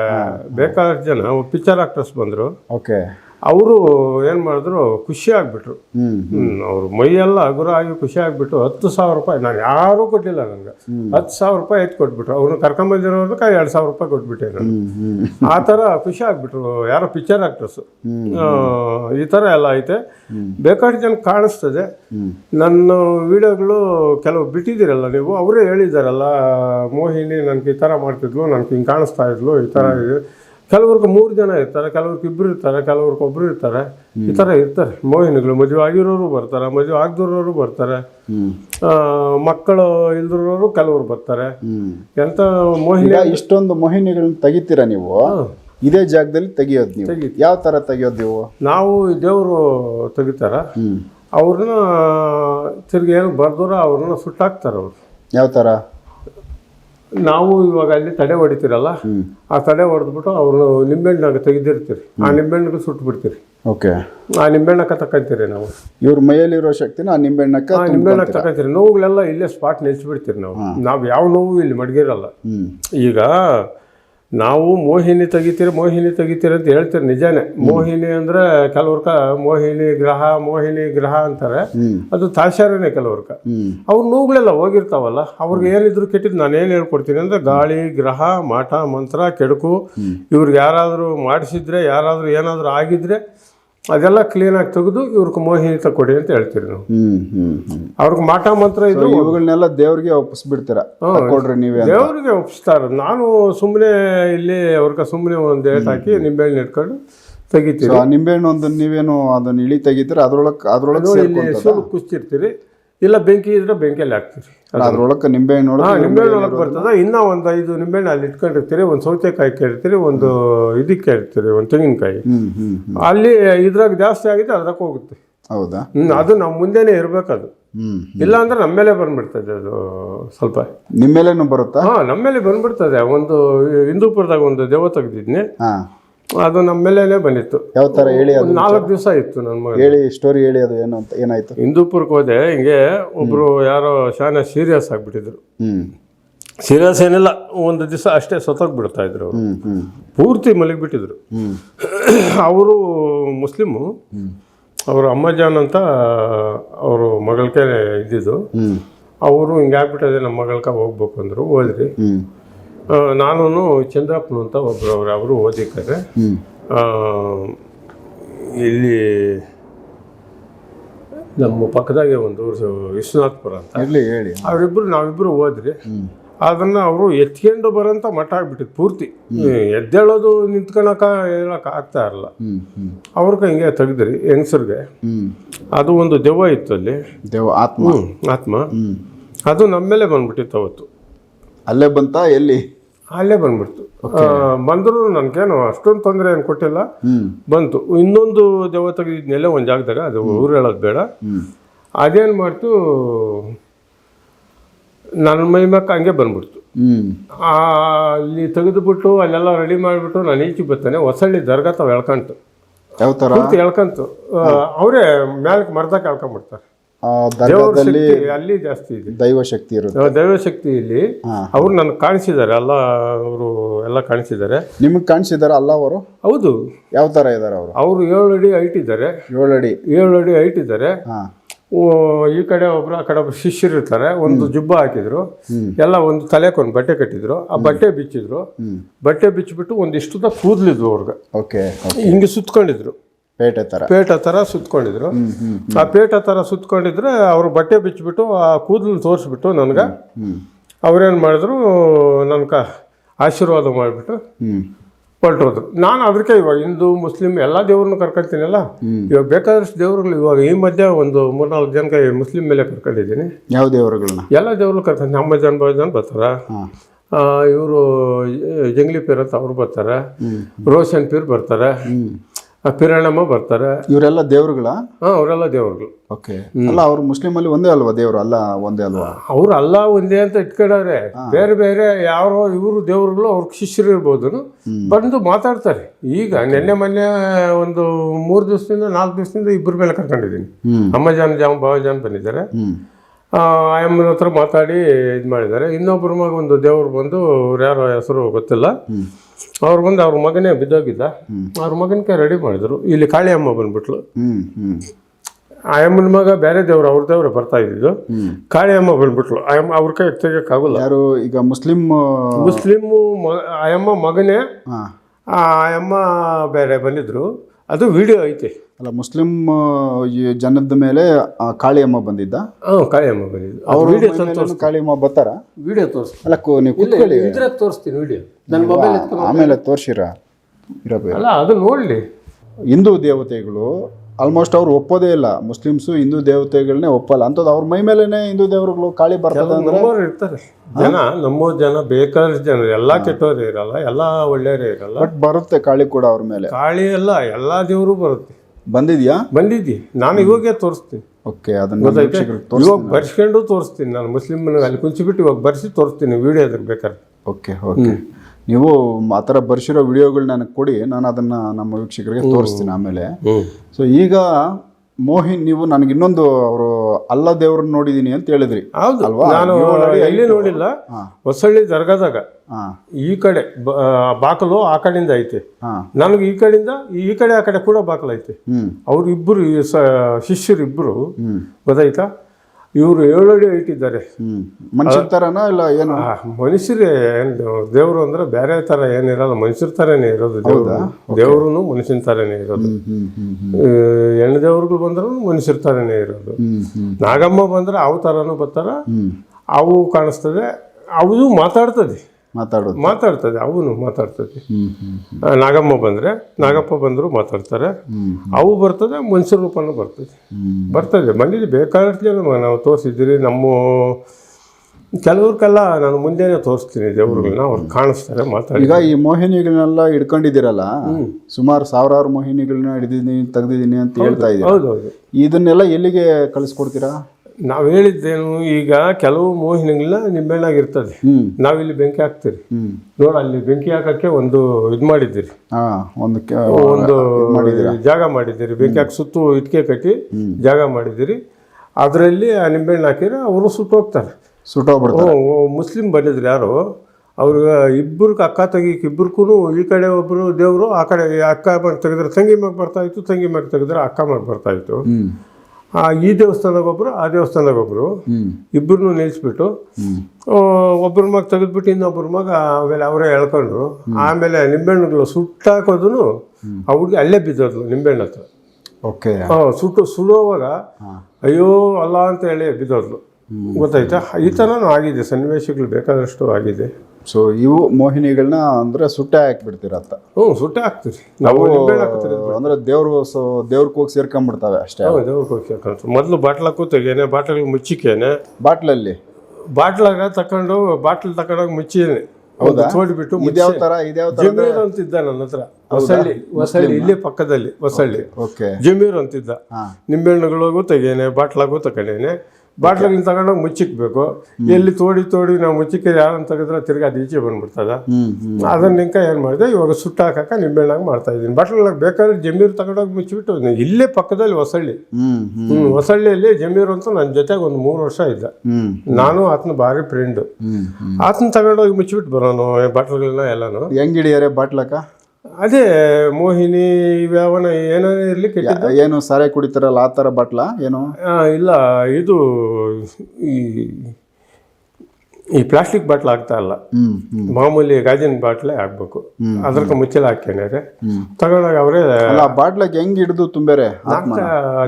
ಬೇಕಾದ ಜನ ಪಿಕ್ಚರ್ ಆಕ್ಟರ್ಸ್ ಬಂದರು. ಓಕೆ. ಅವರು ಏನು ಮಾಡಿದ್ರು ಖುಷಿ ಆಗಿಬಿಟ್ರು. ಅವ್ರ ಮೈಯೆಲ್ಲ ಹಗುರ ಆಗಿ ಖುಷಿ ಆಗ್ಬಿಟ್ಟು ಹತ್ತು ಸಾವಿರ ರೂಪಾಯಿ ನಾನು ಯಾರೂ ಕೊಟ್ಟಿಲ್ಲ ನನಗೆ ಹತ್ತು ಸಾವಿರ ರೂಪಾಯಿ ಎತ್ತು ಕೊಟ್ಬಿಟ್ರು. ಅವ್ರನ್ನ ಕರ್ಕೊಂಬಂದಿರೋದಕ್ಕೆ ಎರಡು ಸಾವಿರ ರೂಪಾಯಿ ಕೊಟ್ಬಿಟ್ಟೆ ನಾನು. ಆ ಥರ ಖುಷಿ ಆಗಿಬಿಟ್ರು. ಯಾರೋ ಪಿಕ್ಚರ್ ಆ್ಯಕ್ಟ್ರಸ್ಸು ಈ ಥರ ಎಲ್ಲ ಐತೆ. ಬೇಕಾದ ಜನ ಕಾಣಿಸ್ತದೆ. ನನ್ನ ವಿಡಿಯೋಗಳು ಕೆಲವು ಬಿಟ್ಟಿದ್ದೀರಲ್ಲ ನೀವು? ಅವರೇ ಹೇಳಿದ್ದಾರಲ್ಲ ಮೋಹಿನಿ ನನಗೆ ಈ ಥರ ಮಾಡ್ತಿದ್ಲು ನನಗೆ ಹಿಂಗೆ ಕಾಣಿಸ್ತಾ ಇದ್ಲು ಈ ಥರ ಕೆಲವ್ರಿಗೆ ಮೂರು ಜನ ಇರ್ತಾರೆ ಕೆಲವ್ರಿಗೆ ಇಬ್ಬರು ಇರ್ತಾರೆ ಕೆಲವ್ರಿಗೆ ಒಬ್ರು ಇರ್ತಾರೆ. ಈ ಥರ ಇರ್ತಾರೆ. ಮೋಹಿನಿಗಳು ಮದುವೆ ಆಗಿರೋರು ಬರ್ತಾರೆ ಮದುವೆ ಆಗದಿರೋರು ಬರ್ತಾರೆ. ಮಕ್ಕಳು ಇಲ್ದಿರೋರು ಕೆಲವ್ರು ಬರ್ತಾರೆ. ಎಂತ ಮೋಹಿನಿ ಇಷ್ಟೊಂದು ಮೋಹಿನಿಗಳನ್ನ ತೆಗಿತೀರ ನೀವು? ಇದೇ ಜಾಗದಲ್ಲಿ ತೆಗಿಯೋದು ನೀವು. ಯಾವ ತರ ತೆಗಿಯೋದು ನೀವು? ನಾವು ದೇವರು ತೆಗಿತಾರ. ಅವ್ರನ್ನ ತಿರ್ಗಿ ಏನು ಬರ್ದೋರ ಅವ್ರನ್ನ ಸುಟ್ಟಾಕ್ತಾರೆ ಅವ್ರು. ಯಾವ ತರ? ನಾವು ಇವಾಗ ಅಲ್ಲಿ ತಡೆ ಹೊಡಿತೀರಲ್ಲ ಆ ತಡೆ ಹೊಡೆದ್ಬಿಟ್ಟು ಅವರು ನಿಂಬೆಹಣ್ಣಾಗ ತೆಗೆದಿರ್ತೀರಿ. ಆ ನಿಂಬೆಹಣ್ಣಿಗೆ ಸುಟ್ಟು ಬಿಡ್ತೀರಿ ಓಕೆ. ಆ ನಿಂಬೆಹಣ್ಣಕ್ಕ ತಕ್ಕಂತೀರಿ ನಾವು. ಇವ್ರ ಮೈಯಲ್ಲಿರೋ ಶಕ್ತಿನ ಆ ನಿಂಬೆಹಣ್ಣಕ್ಕ ಆ ನಿಂಬೆಹಣ್ಣಕ್ಕೆ ತಕ್ಕಂತೀರಿ. ನೋವುಗಳೆಲ್ಲ ಇಲ್ಲೇ ಸ್ಪಾಟ್ ನಿಲ್ಸಿಬಿಡ್ತೀರಿ ನಾವು. ನಾವು ಯಾವ ನೋವು ಇಲ್ಲಿ ಮಡಗಿರಲ್ಲ. ಈಗ ನಾವು ಮೋಹಿನಿ ತೆಗಿತೀರಿ ಮೋಹಿನಿ ತೆಗಿತೀರಿ ಅಂತ ಹೇಳ್ತೀರಿ ನಿಜಾನೇ. ಮೋಹಿನಿ ಅಂದ್ರೆ ಕೆಲವ್ರಕ ಮೋಹಿನಿ ಗ್ರಹ ಮೋಹಿನಿ ಗ್ರಹ ಅಂತಾರೆ. ಅದು ತಾಶಾರನೇ ಕೆಲವ್ರಕ ಅವ್ರು ಅವ್ರ ನೋವುಗಳೆಲ್ಲ ಹೋಗಿರ್ತಾವಲ್ಲ ಅವ್ರಿಗೆ ಏನಿದ್ರು ಕೆಟ್ಟಿದ್ದು ನಾನು ಏನು ಹೇಳ್ಕೊಡ್ತೀನಿ ಅಂದ್ರೆ ಗಾಳಿ ಗ್ರಹ ಮಾಟ ಮಂತ್ರ ಕೆಡುಕು. ಇವ್ರಿಗೆ ಯಾರಾದರೂ ಮಾಡಿಸಿದ್ರೆ ಯಾರಾದರೂ ಏನಾದರೂ ಆಗಿದ್ರೆ ಅದೆಲ್ಲ ಕ್ಲೀನಾಗಿ ತೆಗೆದು ಇವ್ರಿಗೆ ಮೋಹಿನಿ ಕೊಡಿ ಅಂತ ಹೇಳ್ತೀರಿ ನಾವು. ಅವ್ರಿಗೆ ಮಾಟ ಮಂತ್ರ ಇದ್ರು ಇವುಗಳನ್ನೆಲ್ಲ ದೇವ್ರಿಗೆ ಒಪ್ಪಿಸ್ಬಿಡ್ತೀರ ಕೊಡ್ರಿ ನೀವೇ ದೇವ್ರಿಗೆ ಒಪ್ಪಿಸ್ತಾರೆ ನಾನು ಸುಮ್ಮನೆ ಇಲ್ಲಿ ಅವ್ರಿಗೆ ಸುಮ್ಮನೆ ಒಂದು ಡೇಟ್ ಹಾಕಿ ನಿಂಬೆಹಣ್ಣು ಇಟ್ಕೊಂಡು ತೆಗಿತೀರಿ. ನಿಂಬೆಹಣ್ಣು ಒಂದು ನೀವೇನು ಅದನ್ನ ಇಳಿ ತೆಗಿತೀರ? ಅದ್ರೊಳಗೆ ಅದ್ರೊಳಗೆ ಕುಚ್ಚಿರ್ತೀರಿ ಇಲ್ಲ ಬೆಂಕಿ ಇದ್ರೆ ಬೆಂಕಿಯಲ್ಲಿ ಹಾಕ್ತೀರಿ ಅದ್ರೊಳಗೆ ನಿಂಬೆಹಣ್ಣು ನಿಂಬೆಹಣ್ಣು ಒಳಗೆ ಬರ್ತದ. ಇನ್ನೂ ಒಂದು ಐದು ನಿಂಬೆಹಣ್ಣು ಅಲ್ಲಿ ಇಟ್ಕೊಂಡಿರ್ತೀರಿ ಒಂದು ಸೌತೆಕಾಯಿ ಕೇಳ್ತೀರಿ ಒಂದು ಇದಕ್ಕೆ ಇರ್ತೀರಿ ಒಂದು ತೆಂಗಿನಕಾಯಿ. ಅಲ್ಲಿ ಇದ್ರಾಗ ಜಾಸ್ತಿ ಆಗಿದೆ ಅದ್ರಾಗ ಹೋಗುತ್ತೆ. ಹೌದಾ? ಅದು ನಮ್ಮ ಮುಂದೆನೆ ಇರ್ಬೇಕದು ಇಲ್ಲ ಅಂದ್ರೆ ನಮ್ಮ ಮೇಲೆ ಬಂದ್ಬಿಡ್ತದೆ ಅದು ಸ್ವಲ್ಪ. ನಿಮ್ಮೇಲೇನು ಬರುತ್ತಾ? ಹಾ ನಮ್ಮ ಮೇಲೆ ಬಂದ್ಬಿಡ್ತದೆ. ಒಂದು ಹಿಂದೂಪುರದಾಗ ಒಂದು ದೇವ ತೆಗ್ದಿದ್ನಿ ಅದು ನಮ್ಮ ಮೇಲೇನೆ ಬಂದಿತ್ತು. ಯಾವ ತರ ಹೇಳಿ ಅದು ನಾಲ್ಕು ದಿವಸ ಇತ್ತು ನನ್ನ ಮಗ. ಹೇಳಿ ಸ್ಟೋರಿ ಹೇಳಿ ಅದು ಏನು ಅಂತ ಏನಾಯ್ತು? ಹಿಂದೂಪುರಕ್ಕೆ ಹೋದೆ ಹಿಂಗೆ ಒಬ್ಬರು ಯಾರೋ ಶಾನೆ ಸೀರಿಯಸ್ ಆಗಿಬಿಟ್ಟಿದ್ರು. ಸೀರಿಯಸ್ ಏನಿಲ್ಲ ಒಂದು ದಿವಸ ಅಷ್ಟೇ ಸತ್ತೋಗ್ಬಿಡ್ತಾ ಇದ್ರು ಅವರು. ಪೂರ್ತಿ ಮಲಗಿಬಿಟ್ಟಿದ್ರು. ಅವರು ಮುಸ್ಲಿಮು ಅವರು ಅಮ್ಮಜಾನ್ ಅಂತ ಅವರು ಮಗಳಕ್ಕೆ ಇದ್ದಿದ್ದು. ಅವರು ಹಿಂಗೆ ಆಗ್ಬಿಟ್ಟಿದೆ ನಮ್ಮ ಮಗಳ್ಕ ಹೋಗ್ಬೇಕು ಅಂದರು ಹೋದ್ರಿ. ನಾನು ಚಂದ್ರಪ್ಪನು ಅಂತ ಒಬ್ರು ಅವರು ಅವರು ಓದಿದ್ದಾರೆ ಇಲ್ಲಿ ನಮ್ಮ ಪಕ್ಕದಾಗೆ ಒಂದು ಊರು ವಿಶ್ವನಾಥ್ಪುರ ಅಂತ. ಇರ್ಲಿ ಹೇಳಿ. ಅವರಿಬ್ಬರು ನಾವಿಬ್ಬರು ಹೋದ್ರಿ ಅದನ್ನು ಅವರು ಎತ್ಕೊಂಡು ಬರೋಂಥ ಮಠ ಆಗ್ಬಿಟ್ಟಿತ್ತು ಪೂರ್ತಿ. ಎದ್ದೇಳೋದು ನಿಂತ್ಕೊಳಕ ಹೇಳಕ್ಕೆ ಆಗ್ತಾ ಇರಲ್ಲ. ಅವ್ರಿಗೆ ಹಿಂಗೆ ತೆಗ್ದ್ರಿ ಹೆಂಗಸರಿಗೆ. ಅದು ಒಂದು ದೆವ್ವ ಇತ್ತು ಅಲ್ಲಿ. ದೇವ ಆತ್ಮ. ಆತ್ಮ. ಅದು ನಮ್ಮ ಮೇಲೆ ಬಂದ್ಬಿಟ್ಟಿತ್ತು ಅವತ್ತು. ಅಲ್ಲೇ ಬಂತಾ ಎಲ್ಲಿ? ಅಲ್ಲೇ ಬಂದ್ಬಿಡ್ತು. ಬಂದರೂ ನನಗೇನು ಅಷ್ಟೊಂದು ತೊಂದರೆ ಏನು ಕೊಟ್ಟಿಲ್ಲ. ಬಂತು. ಇನ್ನೊಂದು ದೆವ್ವ ತೆಗೆದಿದ್ನೆಲ್ಲ ಒಂದು ಜಾಗದಾಗ ಅದು ಊರು ಹೇಳೋದು ಬೇಡ. ಅದೇನು ಮಾಡ್ತು ನನ್ನ ಮೈ ಮಕ್ಕ ಹಂಗೆ ಬಂದ್ಬಿಡ್ತು. ಅಲ್ಲಿ ತೆಗೆದುಬಿಟ್ಟು ಅಲ್ಲೆಲ್ಲ ರೆಡಿ ಮಾಡಿಬಿಟ್ಟು ನಾನು ಈಚೆ ಬರ್ತಾನೆ. ಹೊಸಳ್ಳಿ ದರ್ಗಾ ತಾವು ಎಳ್ಕಂತು. ಯಾವ ಥರ ಎಳ್ಕಂತು. ಅವರೇ ಮ್ಯಾಲಕ್ಕೆ ಮರ್ದಾಗ ಎಳ್ಕೊಂಬಿಡ್ತಾರೆ ದರ್ಗಾದಲ್ಲಿ ಅಲ್ಲಿ ಜಾಸ್ತಿ ಇದೆ. ದೈವ ಶಕ್ತಿ ಇರುತ್ತೆ. ದೈವ ಶಕ್ತಿ ಇಲ್ಲಿ. ಅವ್ರು ನನಗೆ ಕಾಣಿಸಿದ್ದಾರೆ ಅಲ್ಲ ಅವರು ಎಲ್ಲ ಕಾಣಿಸಿದ್ದಾರೆ. ನಿಮಗೆ ಕಾಣಿಸಿದಾರ ಅಲ್ಲ ಅವರು? ಹೌದು. ಯಾವ ತರ ಇದ್ದಾರೆ ಅವರು? ಅವರು ಏಳು ಅಡಿ ಹೈಟ್ ಇದ್ದಾರೆ. ಏಳು ಅಡಿ. ಏಳು ಅಡಿ ಹೈಟ್ ಇದ್ದಾರೆ. ಈ ಕಡೆ ಒಬ್ರು ಆ ಕಡೆ ಒಬ್ರು ಶಿಷ್ಯರು ಇರ್ತಾರೆ ಒಂದು ಜುಬ್ಬ ಹಾಕಿದ್ರು. ಎಲ್ಲ ಒಂದು ತಲೆಗೆ ಒಂದು ಬಟ್ಟೆ ಕಟ್ಟಿದ್ರು. ಆ ಬಟ್ಟೆ ಬಿಚ್ಚಿದ್ರು. ಬಟ್ಟೆ ಬಿಚ್ಚಿಬಿಟ್ಟು ಒಂದಿಷ್ಟು ತ ಕೂದಲಿದ್ರು ಅವ್ರಿಗೆ ಓಕೆ. ಹಿಂಗೆ ಸುತ್ಕೊಂಡಿದ್ರು. ಪೇಟೆ ತರ. ಪೇಟೆ ಥರ ಸುತ್ಕೊಂಡಿದ್ರು. ಆ ಪೇಟ ಥರ ಸುತ್ಕೊಂಡಿದ್ರೆ ಅವರು ಬಟ್ಟೆ ಬಿಚ್ಚಿಬಿಟ್ಟು ಆ ಕೂದಲು ತೋರಿಸ್ಬಿಟ್ಟು ನನಗೆ ಅವ್ರೇನು ಮಾಡಿದ್ರು ನನಗೆ ಆಶೀರ್ವಾದ ಮಾಡಿಬಿಟ್ಟು ಹೊರಟೋದ್ರು. ನಾನು ಅದಕ್ಕೆ ಇವಾಗ ಹಿಂದೂ ಮುಸ್ಲಿಂ ಎಲ್ಲ ದೇವ್ರನ್ನೂ ಕರ್ಕೊಂತೀನಲ್ಲ? ಇವಾಗ ಬೇಕಾದಷ್ಟು ದೇವ್ರುಗಳು ಇವಾಗ ಈ ಮಧ್ಯೆ ಒಂದು ಮೂರ್ನಾಲ್ಕು ಜನಕ್ಕೆ ಮುಸ್ಲಿಂ ಮೇಲೆ ಕರ್ಕೊಂಡಿದ್ದೀನಿ. ಯಾವ ದೇವರುಗಳನ್ನ ಎಲ್ಲ ದೇವರು ಕರ್ಕೊಂಡು ನಮ್ಮ ಜನ ಜನ ಬರ್ತಾರೆ. ಇವರು ಜಂಗ್ಲಿ ಪೀರ್ ಅಂತ ಅವ್ರು ಬರ್ತಾರೆ. ರೋಷನ್ ಪೀರ್ ಬರ್ತಾರೆ. ಪಿರಣಮ್ಮ ಬರ್ತಾರೆ. ಇವರೆಲ್ಲ ದೇವರುಗಳ? ಹಾಂ ಅವರೆಲ್ಲ ದೇವ್ರುಗಳು. ಓಕೆ. ಅಲ್ಲ ಅವ್ರು ಮುಸ್ಲಿಮಲ್ಲಿ ಒಂದೇ ಅಲ್ವಾ ದೇವರು? ಅಲ್ಲ ಒಂದೇ ಅಲ್ವಾ? ಅವ್ರು ಅಲ್ಲ ಒಂದೇ ಅಂತ ಇಟ್ಕೊಂಡವ್ರೆ. ಬೇರೆ ಬೇರೆ ಯಾರೋ ಇವರು ದೇವರುಗಳು ಅವ್ರ ಶಿಷ್ಯರು ಇರ್ಬೋದು ಬಂದು ಮಾತಾಡ್ತಾರೆ. ಈಗ ನಿನ್ನೆ ಮೊನ್ನೆ ಒಂದು ಮೂರು ದಿವಸದಿಂದ ನಾಲ್ಕು ದಿವಸದಿಂದ ಇಬ್ಬರ ಮೇಲೆ ಕರ್ಕೊಂಡಿದ್ದೀನಿ. ಅಮ್ಮಜಾನ್ ಅಮ್ಮ ಜಾನ್ ಜಾಮ್ ಬಾಬಾಜಾನ್ ಜಾನ್ ಬಂದಿದ್ದಾರೆ ಆಯಮ್ಮನ ಹತ್ರ ಮಾತಾಡಿ ಇದು ಮಾಡಿದ್ದಾರೆ ಇನ್ನೊಬ್ಬರ ಮಗ ಒಂದು ದೇವ್ರು ಬಂದು ಅವ್ರು ಯಾರೋ ಹೆಸರು ಗೊತ್ತಿಲ್ಲ. ಅವ್ರು ಬಂದು ಅವ್ರ ಮಗನೇ ಬಿದ್ದೋಗಿದ್ದ. ಅವ್ರ ಮಗನಿಗೆ ರೆಡಿ ಮಾಡಿದ್ರು. ಇಲ್ಲಿ ಕಾಳಿಯಮ್ಮ ಬಂದ್ಬಿಟ್ಲು. ಹ್ಮ್ ಹ್ಮ್. ಆಯಮ್ಮನ ಮಗ ಬೇರೆ ದೇವ್ರು ಅವ್ರ ದೇವ್ರೆ ಬರ್ತಾ ಇದ್ದಿದ್ದು. ಕಾಳಿಯಮ್ಮ ಬಂದ್ಬಿಟ್ಲು. ಆಯಮ್ಮ ಅವ್ರ ಕೈ ತೆಗಿಯೋಕ್ಕಾಗಲ್ಲ ಯಾರು ಈಗ ಮುಸ್ಲಿಂ ಮುಸ್ಲಿಮು ಮ ಆಯಮ್ಮ ಮಗನೇ ಆಯಮ್ಮ ಬೇರೆ ಬಂದಿದ್ರು. ಅದು ವಿಡಿಯೋ ಐತೆ. ಅಲ್ಲ ಮುಸ್ಲಿಂ ಈ ಜನದ ಮೇಲೆ ಆ, ಕಾಳಿಯಮ್ಮ ಬಂದಿದ್ದ? ಹಾಂ ಕಾಳಿಯಮ್ಮ ಬಂದಿದ್ದು. ಅವ್ರ ವಿಡಿಯೋ ಕಾಳಿಯಮ್ಮ ಬರ್ತಾರ? ವಿಡಿಯೋ ತೋರಿಸ್ತೀನಿ. ಅಲ್ಲ ಕು- ನೀವು ಇದ್ರಾಗ ತೋರಿಸ್ತೀನಿ ವಿಡಿಯೋ. ನನ್ನ ಮೊಬೈಲ್ ಆಮೇಲೆ ತೋರಿಸಿರಾ? ಇರಬೇಕು. ಅಲ್ಲ ಅದು ನೋಡಲಿ. ಹಿಂದೂ ದೇವತೆಗಳು ಆಲ್ಮೋಸ್ಟ್ ಅವ್ರು ಒಪ್ಪೋದೇ ಇಲ್ಲ. ಮುಸ್ಲಿಮ್ಸು ಹಿಂದೂ ದೇವತೆಗಳನ್ನೇ ಒಪ್ಪಲ್ಲ. ಅಂಥದ್ದು ಅವ್ರ ಮೈ ಮೇಲೇನೆ ಹಿಂದೂ ದೇವರುಗಳು ಕಾಳಿ ಬರ್ತದೆ ಅಂದ್ರೆ ನಮ್ಮವ್ರು ಇರ್ತಾರೆ. ಜನ ನಮ್ಮ ಜನ ಬೇಕಾದಷ್ಟು ಜನ ಎಲ್ಲ ಕೆಟ್ಟವ್ರು ಇರಲ್ಲ ಎಲ್ಲ ಒಳ್ಳೆಯವರೇ ಇರಲ್ಲ. ಬಟ್ ಬರುತ್ತೆ ಕಾಳಿ ಕೂಡ ಅವ್ರ ಮೇಲೆ. ಕಾಳಿ ಎಲ್ಲ ಎಲ್ಲ ದೇವರು ಬರುತ್ತೆ. ಬಂದಿದ್ಯಾ? ಬಂದಿದ್ದಿ. ನಾನು ಇವಾಗೇ ತೋರಿಸ್ತೀನಿ. ಓಕೆ ಅದನ್ನ ಗೊತ್ತಾಯ್ತಾ? ಇವಾಗ ಬರ್ಸ್ಕೊಂಡು ತೋರಿಸ್ತೀನಿ ನಾನು ಮುಸ್ಲಿಮ್ ಅಲ್ಲಿ ಕುಂಚಿಬಿಟ್ಟು ಇವಾಗ ಬರ್ಸಿ ತೋರಿಸ್ತೀನಿ ವಿಡಿಯೋ ಬೇಕಾದ್ರೆ. Okay okay. ನೀವು ಆ ಥರ ಬರ್ಸಿರೋ ವಿಡಿಯೋಗಳು ನನಗೆ ಕೊಡಿ ನಾನು ಅದನ್ನು ನಮ್ಮ ವೀಕ್ಷಕರಿಗೆ ತೋರಿಸ್ತೀನಿ ಆಮೇಲೆ. ಸೊ ಈಗ ಮೋಹಿನ್ ನೀವು ನನಗೆ ಇನ್ನೊಂದು ಅವರು ಅಲ್ಲ ದೇವ್ರನ್ನ ನೋಡಿದ್ದೀನಿ ಅಂತ ಹೇಳಿದ್ರಿ. ಹೌದು. ಅಲ್ವಾ? ನಾನು ಎಲ್ಲಿ ನೋಡಿಲ್ಲ ಹೊಸಳ್ಳಿ ದರ್ಗಾದಾಗ ಈ ಕಡೆ ಬಾಕಲು ಆ ಕಡೆಯಿಂದ ಐತೆ. ನನಗೆ ಈ ಕಡೆಯಿಂದ ಈ ಕಡೆ ಆ ಕಡೆ ಕೂಡ ಬಾಕಲು ಐತೆ. ಹ್ಞೂ ಶಿಷ್ಯರಿಬ್ರು ಗೊತ್ತಾಯ್ತಾ? ಇವರು ಏಳು ಅಡಿ ಇಟ್ಟಿದ್ದಾರೆ ಮನುಷ್ಯರ ಥರನಾ ಇಲ್ಲ ಏನು? ಮನುಷ್ಯರೇ ಏನು ದೇವರು ಅಂದ್ರೆ ಬೇರೆ ತರ ಏನಿರಲ್ಲ ಮನುಷ್ಯರ ತರನೇ ಇರೋದು ದೇವ್ರ. ದೇವ್ರೂ ಮನುಷ್ಯನ ತರನೇ ಇರೋದು. ಹೆಣ್ಣು ದೇವ್ರುಗಳು ಬಂದ್ರೂ ಮನುಷ್ಯರ ತರನೇ ಇರೋದು. ನಾಗಮ್ಮ ಬಂದ್ರೆ ಅವು ಥರನೂ ಬರ್ತಾರ. ಅವು ಕಾಣಿಸ್ತದೆ ಅವು ಮಾತಾಡ್ತದೆ. ಮಾತಾಡೋದು ಮಾತಾಡ್ತದೆ ಅವನು ಮಾತಾಡ್ತದೆ. ನಾಗಮ್ಮ ಬಂದರೆ ನಾಗಪ್ಪ ಬಂದರೂ ಮಾತಾಡ್ತಾರೆ. ಅವು ಬರ್ತದೆ ಮನುಷ್ಯ ರೂಪನೂ ಬರ್ತದೆ. ಬರ್ತದೆ ಬಂದಿದ್ದು ಬೇಕಾದಷ್ಟು ಜನ ನಾವು ತೋರಿಸಿದ್ದೀರಿ. ನಮ್ಮ ಕೆಲವ್ರಿಗೆಲ್ಲ ನಾನು ಮುಂದೆನೇ ತೋರಿಸ್ತೀನಿ ದೇವ್ರುಗಳನ್ನ ಅವ್ರು ಕಾಣಿಸ್ತಾರೆ ಮಾತಾಡಿ ಈಗ ಈ ಮೋಹಿನಿಗಳನ್ನೆಲ್ಲ ಹಿಡ್ಕೊಂಡಿದ್ದೀರಲ್ಲ? ಸುಮಾರು ಸಾವಿರಾರು ಮೋಹಿನಿಗಳನ್ನ ಹಿಡಿದಿದ್ದೀನಿ ತೆಗ್ದಿದ್ದೀನಿ ಅಂತ ಹೇಳ್ತಾ ಇದ್ದೀನಿ ಇದನ್ನೆಲ್ಲ ಎಲ್ಲಿಗೆ ಕಳಿಸ್ಕೊಡ್ತೀರಾ? ನಾವು ಹೇಳಿದ್ದೇನು ಈಗ ಕೆಲವು ಮೋಹಿನಿಗಳನ್ನ ಹ್ಞೂ ನಾವಿಲ್ಲಿ ಬೆಂಕಿ ಹಾಕ್ತೀರಿ. ನೋಡ ಅಲ್ಲಿ ಬೆಂಕಿ ಹಾಕಕ್ಕೆ ಒಂದು ಇದು ಮಾಡಿದ್ದೀರಿ. ಒಂದು ಒಂದು ಜಾಗ ಮಾಡಿದ್ದೀರಿ. ಬೆಂಕಿ ಹಾಕಿ ಸುತ್ತು ಇಟ್ಕೆ ಕಟ್ಟಿ ಜಾಗ ಮಾಡಿದ್ದೀರಿ. ಅದರಲ್ಲಿ ಆ ನಿಂಬೆಹಣ್ಣು ಹಾಕಿದ್ರೆ ಅವರು ಸುಟ್ಟು ಹೋಗ್ತಾರೆ. ಸುಟ್ಟೋಗ್ಬಿಡ್ತಾರೆ ಮುಸ್ಲಿಂ ಬಂದಿದ್ರು ಯಾರು ಅವ್ರಿಗೆ ಇಬ್ಬರಿಗೆ ಅಕ್ಕ ತಂಗಿಗೆ ಇಬ್ಬರಿಗೂ ಈ ಕಡೆ ಒಬ್ಬರು ದೇವರು ಆ ಕಡೆ ಅಕ್ಕ ಮಗ ತೆಗೆದ್ರೆ ತಂಗಿ ಮಗ ಬರ್ತಾ ಇತ್ತು ತಂಗಿ ಮಗ ತೆಗೆದ್ರೆ ಅಕ್ಕ ಮಗ ಬರ್ತಾ ಇತ್ತು. ಈ ದೇವಸ್ಥಾನದಾಗ ಒಬ್ಬರು ಆ ಹ್ಞೂ ಇಬ್ಬರನ್ನೂ ನಿಲ್ಲಿಸ್ಬಿಟ್ಟು ಒಬ್ಬರ ಮಗ ತೆಗೆದ್ಬಿಟ್ಟು ಇನ್ನೊಬ್ಬರ ಮಗ ಆಮೇಲೆ ಅವರೇ ಎಳ್ಕೊಂಡ್ರು ಆಮೇಲೆ ನಿಂಬೆಹಣ್ಣುಗಳು ಸುಟ್ಟಾಕೋದನ್ನು ಅವ್ರಿಗೆ ಅಲ್ಲೇ ಬಿದ್ದೋದ್ಲು ನಿಂಬೆಹಣ್ಣು ಹತ್ರ. ಓಕೆ. ಆ, ಸುಟ್ಟು ಸುಡೋವಾಗ ಅಯ್ಯೋ ಅಲ್ಲ ಅಂತ ಹೇಳಿ ಬಿದ್ದೋದ್ಲು. ಗೊತ್ತಾಯ್ತಾ? ಈ ಥರನೂ ಆಗಿದೆ ಸನ್ನಿವೇಶಗಳು ಬೇಕಾದಷ್ಟು ಆಗಿದೆ. ಸೊ ಇವು ಮೋಹಿನಿಗಳನ್ನ ಅಂದ್ರೆ ಸುಟ್ಟೆ ಹಾಕ್ಬಿಡ್ತೀರ ಅಂತ ಹ್ಞೂ ಸುಟ್ಟೆ ಹಾಕ್ತೀರಿ. ನಾವು ನಿಂಬೆಹಣ್ಣು ಹಾಕ್ತೀರಿ ಅಂದ್ರೆ ದೇವ್ರ ಸೊ ದೇವ್ರ ಹೋಗಿ ಸೇರ್ಕೊಂಡ್ಬಿಡ್ತಾವೆ ಅಷ್ಟೇ. ಹಾಕೊಂಡ್ರು ಮೊದಲು ಬಾಟ್ಲ ಕೂತೇನೆ ಬಾಟ್ಲಿಗೆ ಮುಚ್ಚಿಕೇನೆ. ಬಾಟ್ಲಲ್ಲಿ? ಬಾಟ್ಲಾಗ ತಕೊಂಡು ಬಾಟ್ಲ್ ತಕೊಂಡೋಗಿ ಮುಚ್ಚೇನೆ ಹೌದಾ? ತೋಡಿಬಿಟ್ಟು ಇದ್ಯಾವ ತರ ಇದ್ಯಾವ ತರ ಜಮೀರ್ ಅಂತಿದ್ದ ನನ್ನ ಹತ್ರ. ಹೊಸಳ್ಳಿ ಹೊಸಳ್ಳಿ ಇಲ್ಲೇ ಪಕ್ಕದಲ್ಲಿ ಹೊಸಳ್ಳಿ. ಓಕೆ ಜಮೀರ್ ಅಂತಿದ್ದ. ನಿಂಬೆಹಣ್ಣುಗಳಿಗೂ ತೆಗೇನೆ ಬಾಟ್ಲಾಗೂ ತಗೊಂಡೇನೆ ಬಾಟ್ಲಾಗಿನ ತಗೊಂಡೋಗಿ ಮುಚ್ಚಿಕ್ಬೇಕು. ಎಲ್ಲಿ ತೋಡಿ ತೋಡಿ ನಾವು ಮುಚ್ಚಿಕ್ಕಿದ್ರೆ ಯಾರನ್ನ ತೆಗೆದ್ರೆ ತಿರ್ಗಾ ಅದು ಈಚೆ ಬಂದ್ಬಿಡ್ತದ. ಅದನ್ನ ನಿಂಕ ಏನು ಮಾಡಿದೆ ಇವಾಗ ಸುಟ್ಟಾಕ ಹಾಕಕ್ಕೆ ನಿಂಬೆಹಣ್ಣಾಗ ಮಾಡ್ತಾ ಇದ್ದೀನಿ. ಬಾಟ್ಲಾಗ ಬೇಕಾದ್ರೆ ಜಮೀರ್ ತಗೊಂಡೋಗಿ ಮುಚ್ಚಿಬಿಟ್ಟು ಇಲ್ಲೇ ಪಕ್ಕದಲ್ಲಿ ಹೊಸಳ್ಳಿ. ಹೊಸಳ್ಳಿಯಲ್ಲಿ ಜಮೀರ್ ಅಂತ ನನ್ನ ಜೊತೆಗೆ ಒಂದು ಮೂರು ವರ್ಷ ಇದ್ದ. ನಾನು ಆತನ ಭಾರಿ ಫ್ರೆಂಡು ಆತನ ತಗೊಂಡೋಗಿ ಮುಚ್ಚಿಬಿಟ್ಟು ಬರೋನು ಬಾಟ್ಲುಗಳನ್ನ ಎಲ್ಲಾನು. ಹೆಂಗ್ ಹಿಡಿಯಾರೆ ಬಾಟ್ಲಕ್ಕ? ಅದೇ ಮೋಹಿನಿ ಇವ್ಯಾವನ ಏನೋ ಇರಲಿ ಕೆಟ್ಟ ಏನು ಸಾರೆ ಕುಡಿತಾರಲ್ಲ ಆ ಥರ ಬಾಟ್ಲ ಏನು? ಇಲ್ಲ ಇದು ಈ ಈ ಪ್ಲಾಸ್ಟಿಕ್ ಬಾಟ್ಲ್ ಆಗ್ತಾ ಇಲ್ಲ. ಮಾಮೂಲಿ ಗಾಜಿನ ಬಾಟ್ಲೆ ಆಗ್ಬೇಕು. ಅದಕ್ಕೆ ಮುಚ್ಚಲ ಹಾಕ್ಯಾರೆ ತಗೊಂಡಾಗ ಅವರೇ ಬಾಟ್ಲಕ್ಕೆ ಹೆಂಗ್ ಹಿಡಿದು ತುಂಬೇರೆ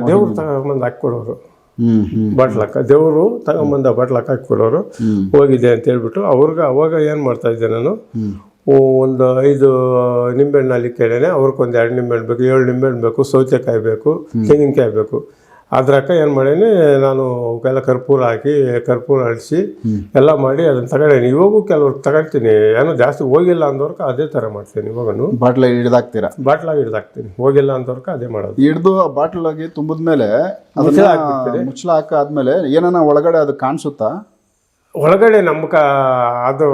ದೇವ್ರು ತಗೊಂಬಂದು ಹಾಕ್ಕೊಡೋರು. ಬಾಟ್ಲಕ್ಕ ದೇವರು ತಗೊಂಬಂದ ಬಾಟ್ಲಕ್ಕ ಹಾಕ್ಕೊಡೋರು. ಹ್ಮ್. ಹೋಗಿದೆ ಅಂತ ಹೇಳ್ಬಿಟ್ಟು ಅವ್ರಿಗೆ ಅವಾಗ ಏನು ಮಾಡ್ತಾ ಇದ್ದೆ ನಾನು? ಒಂದು ಐದು ನಿಂಬೆಹಣ್ಣು ಅಲ್ಲಿ ಕೇಳೇನೆ ಅವ್ರಿಗೊಂದು ಎರಡು ನಿಂಬೆಹಣ್ಣು ಬೇಕು ಏಳು ನಿಂಬೆಹಣ್ಣು ಬೇಕು ಸೌತೆಕಾಯಿ ಬೇಕು ತೆಂಗಿನಕಾಯಿ ಬೇಕು. ಅದ್ರಕ್ಕ ಏನು ಮಾಡೇನಿ ನಾನು ಅವಕ್ಕೆಲ್ಲ ಕರ್ಪೂರ ಹಾಕಿ ಕರ್ಪೂರ ಅಳಿಸಿ ಎಲ್ಲ ಮಾಡಿ ಅದನ್ನು ತಗೊಂಡೇನಿ. ಇವಾಗೂ ಕೆಲವ್ರು ತಗೊಳ್ತೀನಿ. ಏನೋ ಜಾಸ್ತಿ ಹೋಗಿಲ್ಲ ಅಂದವ್ರಿಗೆ ಅದೇ ಥರ ಮಾಡ್ತೀನಿ ಇವಾಗನು. ಬಾಟ್ಲ ಹಿಡ್ದಾಕ್ತೀರಾ? ಬಾಟ್ಲಾಗಿ ಹಿಡ್ದಾಕ್ತೀನಿ. ಹೋಗಿಲ್ಲ ಅಂದವ್ರಕ ಅದೇ ಮಾಡೋದು. ಹಿಡ್ದು ಆ ಬಾಟ್ಲಾಗಿ ತುಂಬಿದ್ಮೇಲೆ ಮುಚ್ಚಳ ಅದನ್ನ ಮುಚ್ಚಳ ಹಾಕಾದ್ಮೇಲೆ ಏನನ ಒಳಗಡೆ ಅದು ಕಾಣಿಸುತ್ತಾ? ಒಳಗಡೆ ನಮ್ಕ ಅದು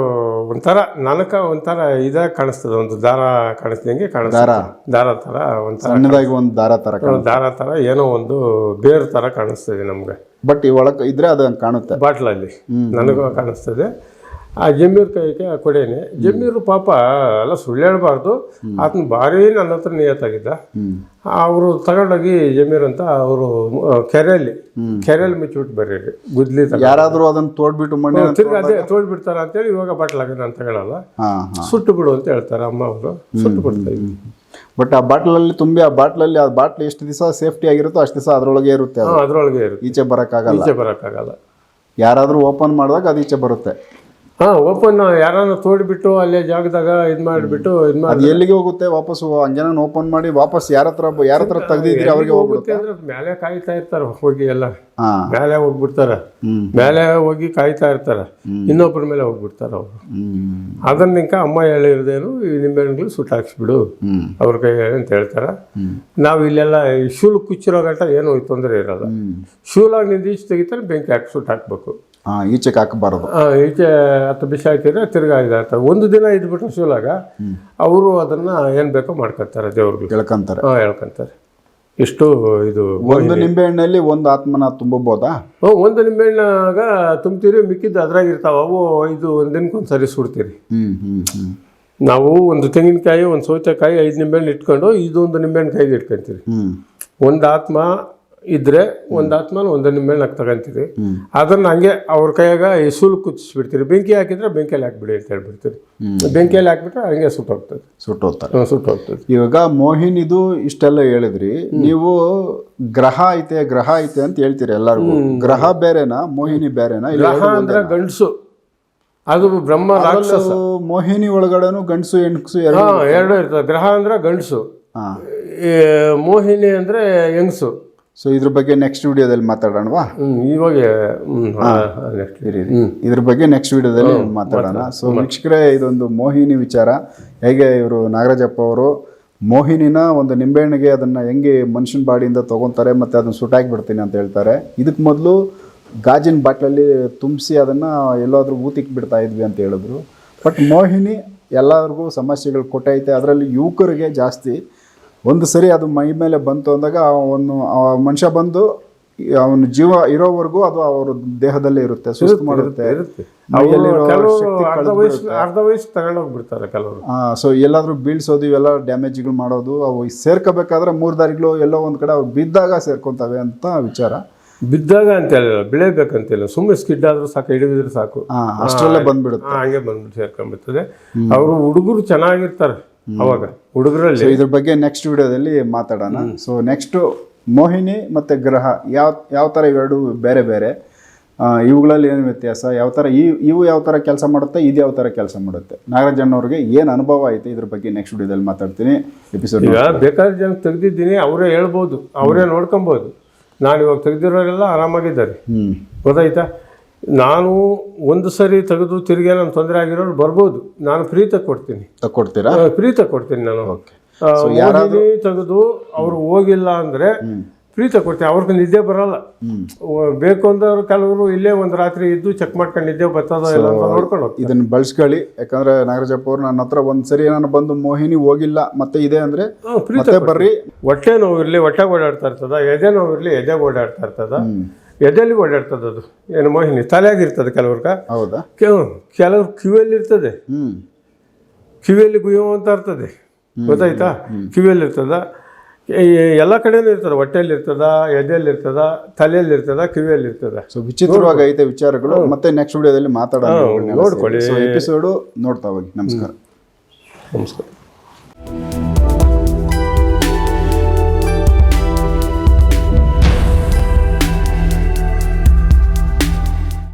ಒಂಥರ ನನಕ ಒಂಥರ ಇದಾಗಿ ಕಾಣಿಸ್ತದೆ ಒಂದು ದಾರ ಕಾಣಿಸ್ದಂಗೆ ಕಾಣಿಸ್ತದೆ. ದಾರ. ಥರ ಒಂಥರ ಸಣ್ಣದಾಗಿ ಒಂದು ದಾರ ತರ ದಾರ ತರ ಏನೋ ಒಂದು ಬೇರ್ ತರ ಕಾಣಿಸ್ತದೆ ನಮಗೆ. ಬಟ್ ಈ ಒಳಗೆ ಇದ್ರೆ ಅದು ಕಾಣುತ್ತೆ. ಬಾಟ್ಲಲ್ಲಿ ನನಗೂ ಕಾಣಿಸ್ತದೆ. ಆ ಜಮೀರ್ ಕೈಗೆ ಕೊಡೇನೆ. ಜಮೀರು ಪಾಪ ಎಲ್ಲ ಸುಳ್ಳು ಹೇಳ್ಬಾರ್ದು ಆತನ ಭಾರಿ ನನ್ನ ಹತ್ರ ನಿಯತ್ತಾಗಿದ್ದ ಅವರು ತಗೊಂಡೋಗಿ ಜಮೀರ್ ಅಂತ ಅವರು ಕೆರೆಯಲ್ಲಿ ಕೆರೆಯಲ್ಲಿ ಮುಚ್ಚಿಬಿಟ್ಟು ಬರ್ರಿ ಗುದ್ಲಿ ಯಾರಾದರೂ ಅದನ್ನ ತೋಡ್ಬಿಟ್ಟು ಮಣ್ಣು ತಿರ್ಗಿ ಅದೇ ತೋಡ್ಬಿಡ್ತಾರ ಅಂತೇಳಿ ಇವಾಗ ಬಾಟ್ಲಾಗ ನಾನು ತಗೊಳಲ್ಲ ಸುಟ್ಟು ಬಿಡು ಅಂತ ಹೇಳ್ತಾರೆ ಅಮ್ಮ ಅವರು. ಸುಟ್ಟು ಬಿಡ್ತಾ ಇದ್ವಿ. ಬಟ್ ಆ ಬಾಟ್ಲಲ್ಲಿ ತುಂಬಿ ಆ ಬಾಟ್ಲಲ್ಲಿ ಆ ಬಾಟ್ಲ್ ಎಷ್ಟು ದಿವಸ ಸೇಫ್ಟಿ ಆಗಿರುತ್ತೋ ಅಷ್ಟು ದಿವಸ ಅದರೊಳಗೆ ಇರುತ್ತೆ ಅದ್ರೊಳಗೆ ಇರುತ್ತೆ. ಈಚೆ ಬರಕ್ಕಾಗಲ್ಲ. ಈಚೆ ಬರೋಕ್ಕಾಗಲ್ಲ. ಯಾರಾದರೂ ಓಪನ್ ಮಾಡಿದಾಗ ಅದು ಈಚೆ ಬರುತ್ತೆ. ಹಾಂ ಓಪನ್ ಯಾರನ್ನ ತೋಡ್ಬಿಟ್ಟು ಅಲ್ಲೇ ಜಾಗದಾಗ ಇದು ಮಾಡಿಬಿಟ್ಟು ಇದು ಮಾಡಿ ಅದು ಎಲ್ಲಿಗೆ ಹೋಗುತ್ತೆ? ವಾಪಸ್ ಅಂಜನ ಓಪನ್ ಮಾಡಿ ವಾಪಸ್ ಯಾರ ಹತ್ರ ಯಾರ ಹತ್ರ ತೆಗ್ದಿದ್ರಿ ಅವ್ರಿಗೆ ಹೋಗ್ಬಿಡುತ್ತೆ? ಹೋಗುತ್ತೆ ಅಂದ್ರೆ ಮೇಲೆ ಕಾಯ್ತಾ ಇರ್ತಾರೆ ಹೋಗಿ ಎಲ್ಲ. ಹಾ. ಮೇಲೆ ಹೋಗ್ಬಿಡ್ತಾರ. ಹ್ಮ್. ಮೇಲೆ ಹೋಗಿ ಕಾಯ್ತಾ ಇರ್ತಾರ. ಇನ್ನೊಬ್ಬರ ಮೇಲೆ ಹೋಗ್ಬಿಡ್ತಾರ ಅವರು. ಹ್ಮ್. ಅದನ್ನ ನಿಂಕ ಅಮ್ಮ ಹೇಳಿರೋದೇನು ಈ ನಿಂಬೆಹಣ್ಣುಗಳು ಸುಟ್ಟಾಕ್ಸ್ಬಿಡು ಹ್ಮ್. ಅವ್ರ ಕೈ ಅಂತ ಹೇಳ್ತಾರ. ನಾವು ಇಲ್ಲೆಲ್ಲ ಈ ಶೂಲ್ ಕುಚ್ಚಿರೋ ಗಂಟ ಏನು ತೊಂದರೆ ಇರಲ್ಲ. ಹ್ಮ್. ಶೂಲಾಗಿ ನಿಂದ ಈಚೆ ತೆಗಿತಾರೆ ಬೆಂಕಿ ಹಾಕಿ ಸುಟ್ಟು ಹಾಕ್ಬೇಕು. ಈಚೆಗೆ ಹಾಕಬಾರದು ಈಚೆ ಅಥವಾ ಬಿಸಿ ಹಾಕಿದ್ರೆ ತಿರ್ಗಾ ಇದಾಗ್ತದೆ ಒಂದು ದಿನ ಇದ್ಬಿಟ್ಟು ಶೂಲಾಗ ಅವರು ಅದನ್ನ ಏನು ಬೇಕೋ ಮಾಡ್ಕೊತಾರೆ ದೇವ್ರಿಗೆ ಹೇಳ್ಕೊಂತಾರೆ ಹಾಂ ಹೇಳ್ಕೊಂತಾರೆ ಇಷ್ಟು ಇದು ಒಂದು ನಿಂಬೆ ಹಣ್ಣಲ್ಲಿ ಒಂದು ಆತ್ಮನ ತುಂಬಬಹುದಾ ಹ್ಞೂ ಒಂದು ನಿಂಬೆಹಣ್ಣಾಗ ತುಂಬ್ತೀರಿ ಮಿಕ್ಕಿದ್ದು ಅದ್ರಾಗ ಇರ್ತಾವ. ಅವು ಇದು ಒಂದು ದಿನಕ್ಕೊಂದು ಸರಿ ಸುಡ್ತೀರಿ. ನಾವು ಒಂದು ತೆಂಗಿನಕಾಯಿ ಒಂದು ಸೌತೆಕಾಯಿ ಐದು ನಿಂಬೆಹಣ್ಣು ಇಟ್ಕೊಂಡು ಇದೊಂದು ನಿಂಬೆಹಣ್ಣು ಕೈಗೆ ಇಟ್ಕೊಂತೀವಿ ಹ್ಮ್. ಒಂದು ಆತ್ಮ ಇದ್ರೆ ಒಂದು ಆತ್ಮನ ಒಂದು ಮೇಲೆ ನಾವು ತಗೊಂತೀವಿ ಅದನ್ನ ಹಂಗೆ ಅವ್ರ ಕೈಯಾಗ ಸುಲ್ ಕುಚ್ಚಿಸ್ಬಿಡ್ತೀರಿ ಬೆಂಕಿ ಹಾಕಿದ್ರೆ ಬೆಂಕಿಯಲ್ಲಿ ಹಾಕ್ಬಿಡಿ ಅಂತ ಹೇಳ್ಬಿಡ್ತೀರಿ. ಬೆಂಕಿಯಲ್ಲಿ ಹಾಕ್ಬಿಟ್ರೆ ಹಂಗೆ ಸುಟ್ಟೋಗ್ತದೆ. ಸುಟ್ಟೋಗ್ತಾರೆ. ಸುಟ್ಟೋಗ್ತದೆ. ಇವಾಗ ಮೋಹಿನಿದು ಇಷ್ಟೆಲ್ಲ ಹೇಳಿದ್ರಿ. ನೀವು ಗ್ರಹ ಐತೆ ಗ್ರಹ ಐತೆ ಅಂತ ಹೇಳ್ತೀರಿ ಎಲ್ಲರಿಗೂ. ಗ್ರಹ ಬೇರೆನಾ ಮೋಹಿನಿ ಬೇರೆನಾ? ಗ್ರಹ ಅಂದ್ರೆ ಗಂಡಸು. ಅದು ಬ್ರಹ್ಮ ರಾಕ್ಷಸ. ಮೋಹಿನಿ ಒಳಗಡೆನು ಗಂಡಸು ಹೆಣ್ಸು ಎರಡು ಎರಡು ಇರ್ತದೆ. ಗ್ರಹ ಅಂದ್ರೆ ಗಂಡಸು. ಮೋಹಿನಿ ಅಂದ್ರೆ ಹೆಂಗಸು? ಸೊ ಇದ್ರ ಬಗ್ಗೆ ನೆಕ್ಸ್ಟ್ ವಿಡಿಯೋದಲ್ಲಿ ಮಾತಾಡೋಣವಾ? ಇವಾಗ. ಇದ್ರ ಬಗ್ಗೆ ನೆಕ್ಸ್ಟ್ ವಿಡಿಯೋದಲ್ಲಿ ಮಾತಾಡೋಣ. ಸೊ ವೀಕ್ಷಕರೇ ಇದೊಂದು ಮೋಹಿನಿ ವಿಚಾರ. ಹೇಗೆ ಇವರು ನಾಗರಾಜಪ್ಪ ಅವರು ಮೋಹಿನಿನ ಒಂದು ನಿಂಬೆಹಣ್ಣಿಗೆ ಅದನ್ನು ಹೆಂಗೆ ಮನುಷ್ಯನ ಬಾಡಿಯಿಂದ ತೊಗೊತಾರೆ ಮತ್ತು ಅದನ್ನು ಸುಟ್ಟಾಕಿ ಬಿಡ್ತೀನಿ ಅಂತ ಹೇಳ್ತಾರೆ. ಇದಕ್ಕೆ ಮೊದಲು ಗಾಜಿನ ಬಾಟ್ಲಲ್ಲಿ ತುಂಬಿಸಿ ಅದನ್ನು ಎಲ್ಲಾದರೂ ಊತಿಕ್ ಬಿಡ್ತಾ ಇದ್ವಿ ಅಂತ ಹೇಳಿದ್ರು. ಬಟ್ ಮೋಹಿನಿ ಎಲ್ಲರಿಗೂ ಸಮಸ್ಯೆಗಳು ಕೊಟ್ಟೈತೆ. ಅದರಲ್ಲಿ ಯುವಕರಿಗೆ ಜಾಸ್ತಿ. ಒಂದು ಸರಿ ಅದು ಮೈ ಮೇಲೆ ಬಂತು ಅಂದಾಗ ಅವನು ಆ ಮನುಷ್ಯ ಬಂದು ಅವನ ಜೀವ ಇರೋವರೆಗೂ ಅದು ಅವ್ರ ದೇಹದಲ್ಲೇ ಇರುತ್ತೆ ಸುಸ್ತು ಮಾಡುತ್ತೆ. ಶಕ್ತಿ ಅರ್ಧ ವಯಸ್ಸು ತಗೊಂಡೋಗ್ಬಿಡ್ತಾರೆ ಕೆಲವರು. ಸೊ ಎಲ್ಲಾದ್ರೂ ಬೀಳ್ಸೋದು ಇವೆಲ್ಲ ಡ್ಯಾಮೇಜ್ಗಳು ಮಾಡೋದು ಅವು ಸೇರ್ಕೋಬೇಕಾದ್ರೆ ಮೂರು ದಾರಿಗಳು ಎಲ್ಲೋ ಒಂದ್ ಕಡೆ ಅವು ಬಿದ್ದಾಗ ಸೇರ್ಕೊಂತವೆ ಅಂತ ವಿಚಾರ. ಬಿದ್ದಾಗ ಅಂತ ಹೇಳಿಲ್ಲ ಬೆಳೆಬೇಕಂತಿಲ್ಲ. ಸುಮ್ಮನೆ ಸ್ಕಿಡ್ ಆದ್ರೂ ಸಾಕು ಹಿಡಿದಿದ್ರೆ ಸಾಕು. ಅಷ್ಟರಲ್ಲೇ ಬಂದ್ಬಿಡುತ್ತೆ. ಹಂಗೆ ಬಂದ್ಬಿಟ್ಟು ಸೇರ್ಕೊಂಡ್ಬಿಡ್ತದೆ. ಅವರು ಹುಡುಗರು ಚೆನ್ನಾಗಿರ್ತಾರೆ. ಅವಾಗ ಹುಡುಗರಲ್ಲಿ ಇದ್ರ ಬಗ್ಗೆ ನೆಕ್ಸ್ಟ್ ವಿಡಿಯೋದಲ್ಲಿ ಮಾತಾಡೋಣ. ಸೊ ನೆಕ್ಸ್ಟ್ ಮೋಹಿನಿ ಮತ್ತೆ ಗ್ರಹ ಯಾವ ಯಾವ ಥರ ಇವೆರಡು ಬೇರೆ ಬೇರೆ. ಇವುಗಳಲ್ಲಿ ಏನು ವ್ಯತ್ಯಾಸ? ಯಾವ ಥರ ಈ ಇವು ಯಾವ ಥರ ಕೆಲಸ ಮಾಡುತ್ತೆ ಇದು ಯಾವ ಥರ ಕೆಲಸ ಮಾಡುತ್ತೆ? ನಾಗರಾಜಣ್ಣವ್ರಿಗೆ ಏನು ಅನುಭವ ಐತೆ ಇದ್ರ ಬಗ್ಗೆ ನೆಕ್ಸ್ಟ್ ವಿಡಿಯೋದಲ್ಲಿ ಮಾತಾಡ್ತೀನಿ. ಎಪಿಸೋಡ್ ಈಗ ಬೇಕಾದ ಜನ ತೆಗೆದಿದ್ದೀನಿ ಅವರೇ ಹೇಳ್ಬೋದು ಅವರೇ ನೋಡ್ಕೊಬೋದು. ನಾನು ಇವಾಗ ತೆಗೆದಿರೋರೆಲ್ಲ ಆರಾಮಾಗಿದ್ದಾರೆ. ಹ್ಮ್. ಗೊತ್ತಾಯ್ತಾ? ನಾನು ಒಂದು ಸರಿ ತೆಗೆದು ತಿರುಗಿ ನಾನು ತೊಂದರೆ ಆಗಿರೋರು ಬರ್ಬೋದು. ನಾನು ಫ್ರೀ ಕೊಡ್ತೀನಿ ತಕ್ಕೊಡ್ತೀರಾ ಫ್ರೀ ಕೊಡ್ತೀನಿ ನಾನು. ಯಾರು ಮೋಹಿನಿ ತೆಗೆದು ಅವ್ರು ಹೋಗಿಲ್ಲ ಅಂದ್ರೆ ಫ್ರೀ ಕೊಡ್ತೀನಿ ಅವ್ರಿಗೆ ನಿದ್ದೆ ಬರಲ್ಲ. ಬೇಕು ಅಂದವ್ರು ಕೆಲವರು ಇಲ್ಲೇ ಒಂದು ರಾತ್ರಿ ಇದ್ದು ಚೆಕ್ ಮಾಡ್ಕೊಂಡು ನಿದ್ದೆ ಬರ್ತದ ಇಲ್ಲ ಅಂತ ನೋಡ್ಕೊಂಡು ಇದನ್ನ ಬಳಸ್ಕೊಳ್ಳಿ. ಯಾಕಂದ್ರೆ ನಾಗರಾಜಪ್ಪ ಅವ್ರು ನನ್ನ ಹತ್ರ ಒಂದ್ಸರಿ ನಾನು ಬಂದು ಮೋಹಿನಿ ಹೋಗಿಲ್ಲ ಮತ್ತೆ ಇದೆ ಅಂದ್ರೆ ಬರ್ರಿ. ಹೊಟ್ಟೆ ನೋವಿರ್ಲಿ ಹೊಟ್ಟೆ ಓಡಾಡ್ತಾ ಇರ್ತದ ಎದೆ ನೋವು ಇರ್ಲಿ ಎದೆ ಓಡಾಡ್ತಾ ಇರ್ತದ. ಎದೆಲಿ ಓಡಾಡ್ತದ ಅದು. ಏನು ಮೋಹಿನಿ? ತಲೆಯಾಗಿರ್ತದೆ ಕೆಲವ್ರಿಗೆ ಹೌದಾ? ಕೆಲವ್ರು ಕಿವಿಯಲ್ಲಿ ಇರ್ತದೆ ಕಿವಿಯಲ್ಲಿ ಗುಯೋ ಅಂತ ಇರ್ತದೆ. ಗೊತ್ತಾಯ್ತಾ? ಕಿವಿಯಲ್ಲಿ ಇರ್ತದ ಎಲ್ಲ ಕಡೆನೂ ಇರ್ತದ ಹೊಟ್ಟೆಯಲ್ಲಿ ಇರ್ತದ. ಎದೆಯಲ್ಲಿ ಇರ್ತದ ತಲೆಯಲ್ಲಿ ಇರ್ತದ ಕಿವಿಯಲ್ಲಿ ಇರ್ತದ ಸೊ ವಿಚಿತ್ರವಾಗಿ ಐತೆ ವಿಚಾರಗಳು. ಮತ್ತೆ ನೆಕ್ಸ್ಟ್ ವಿಡಿಯೋದಲ್ಲಿ ಮಾತಾಡೋಣ ನೋಡ್ಕೊಳ್ಳಿ. ಎಪಿಸೋಡು ನೋಡ್ತಾ ಹೋಗಿ. ನಮಸ್ಕಾರ. ನಮಸ್ಕಾರ.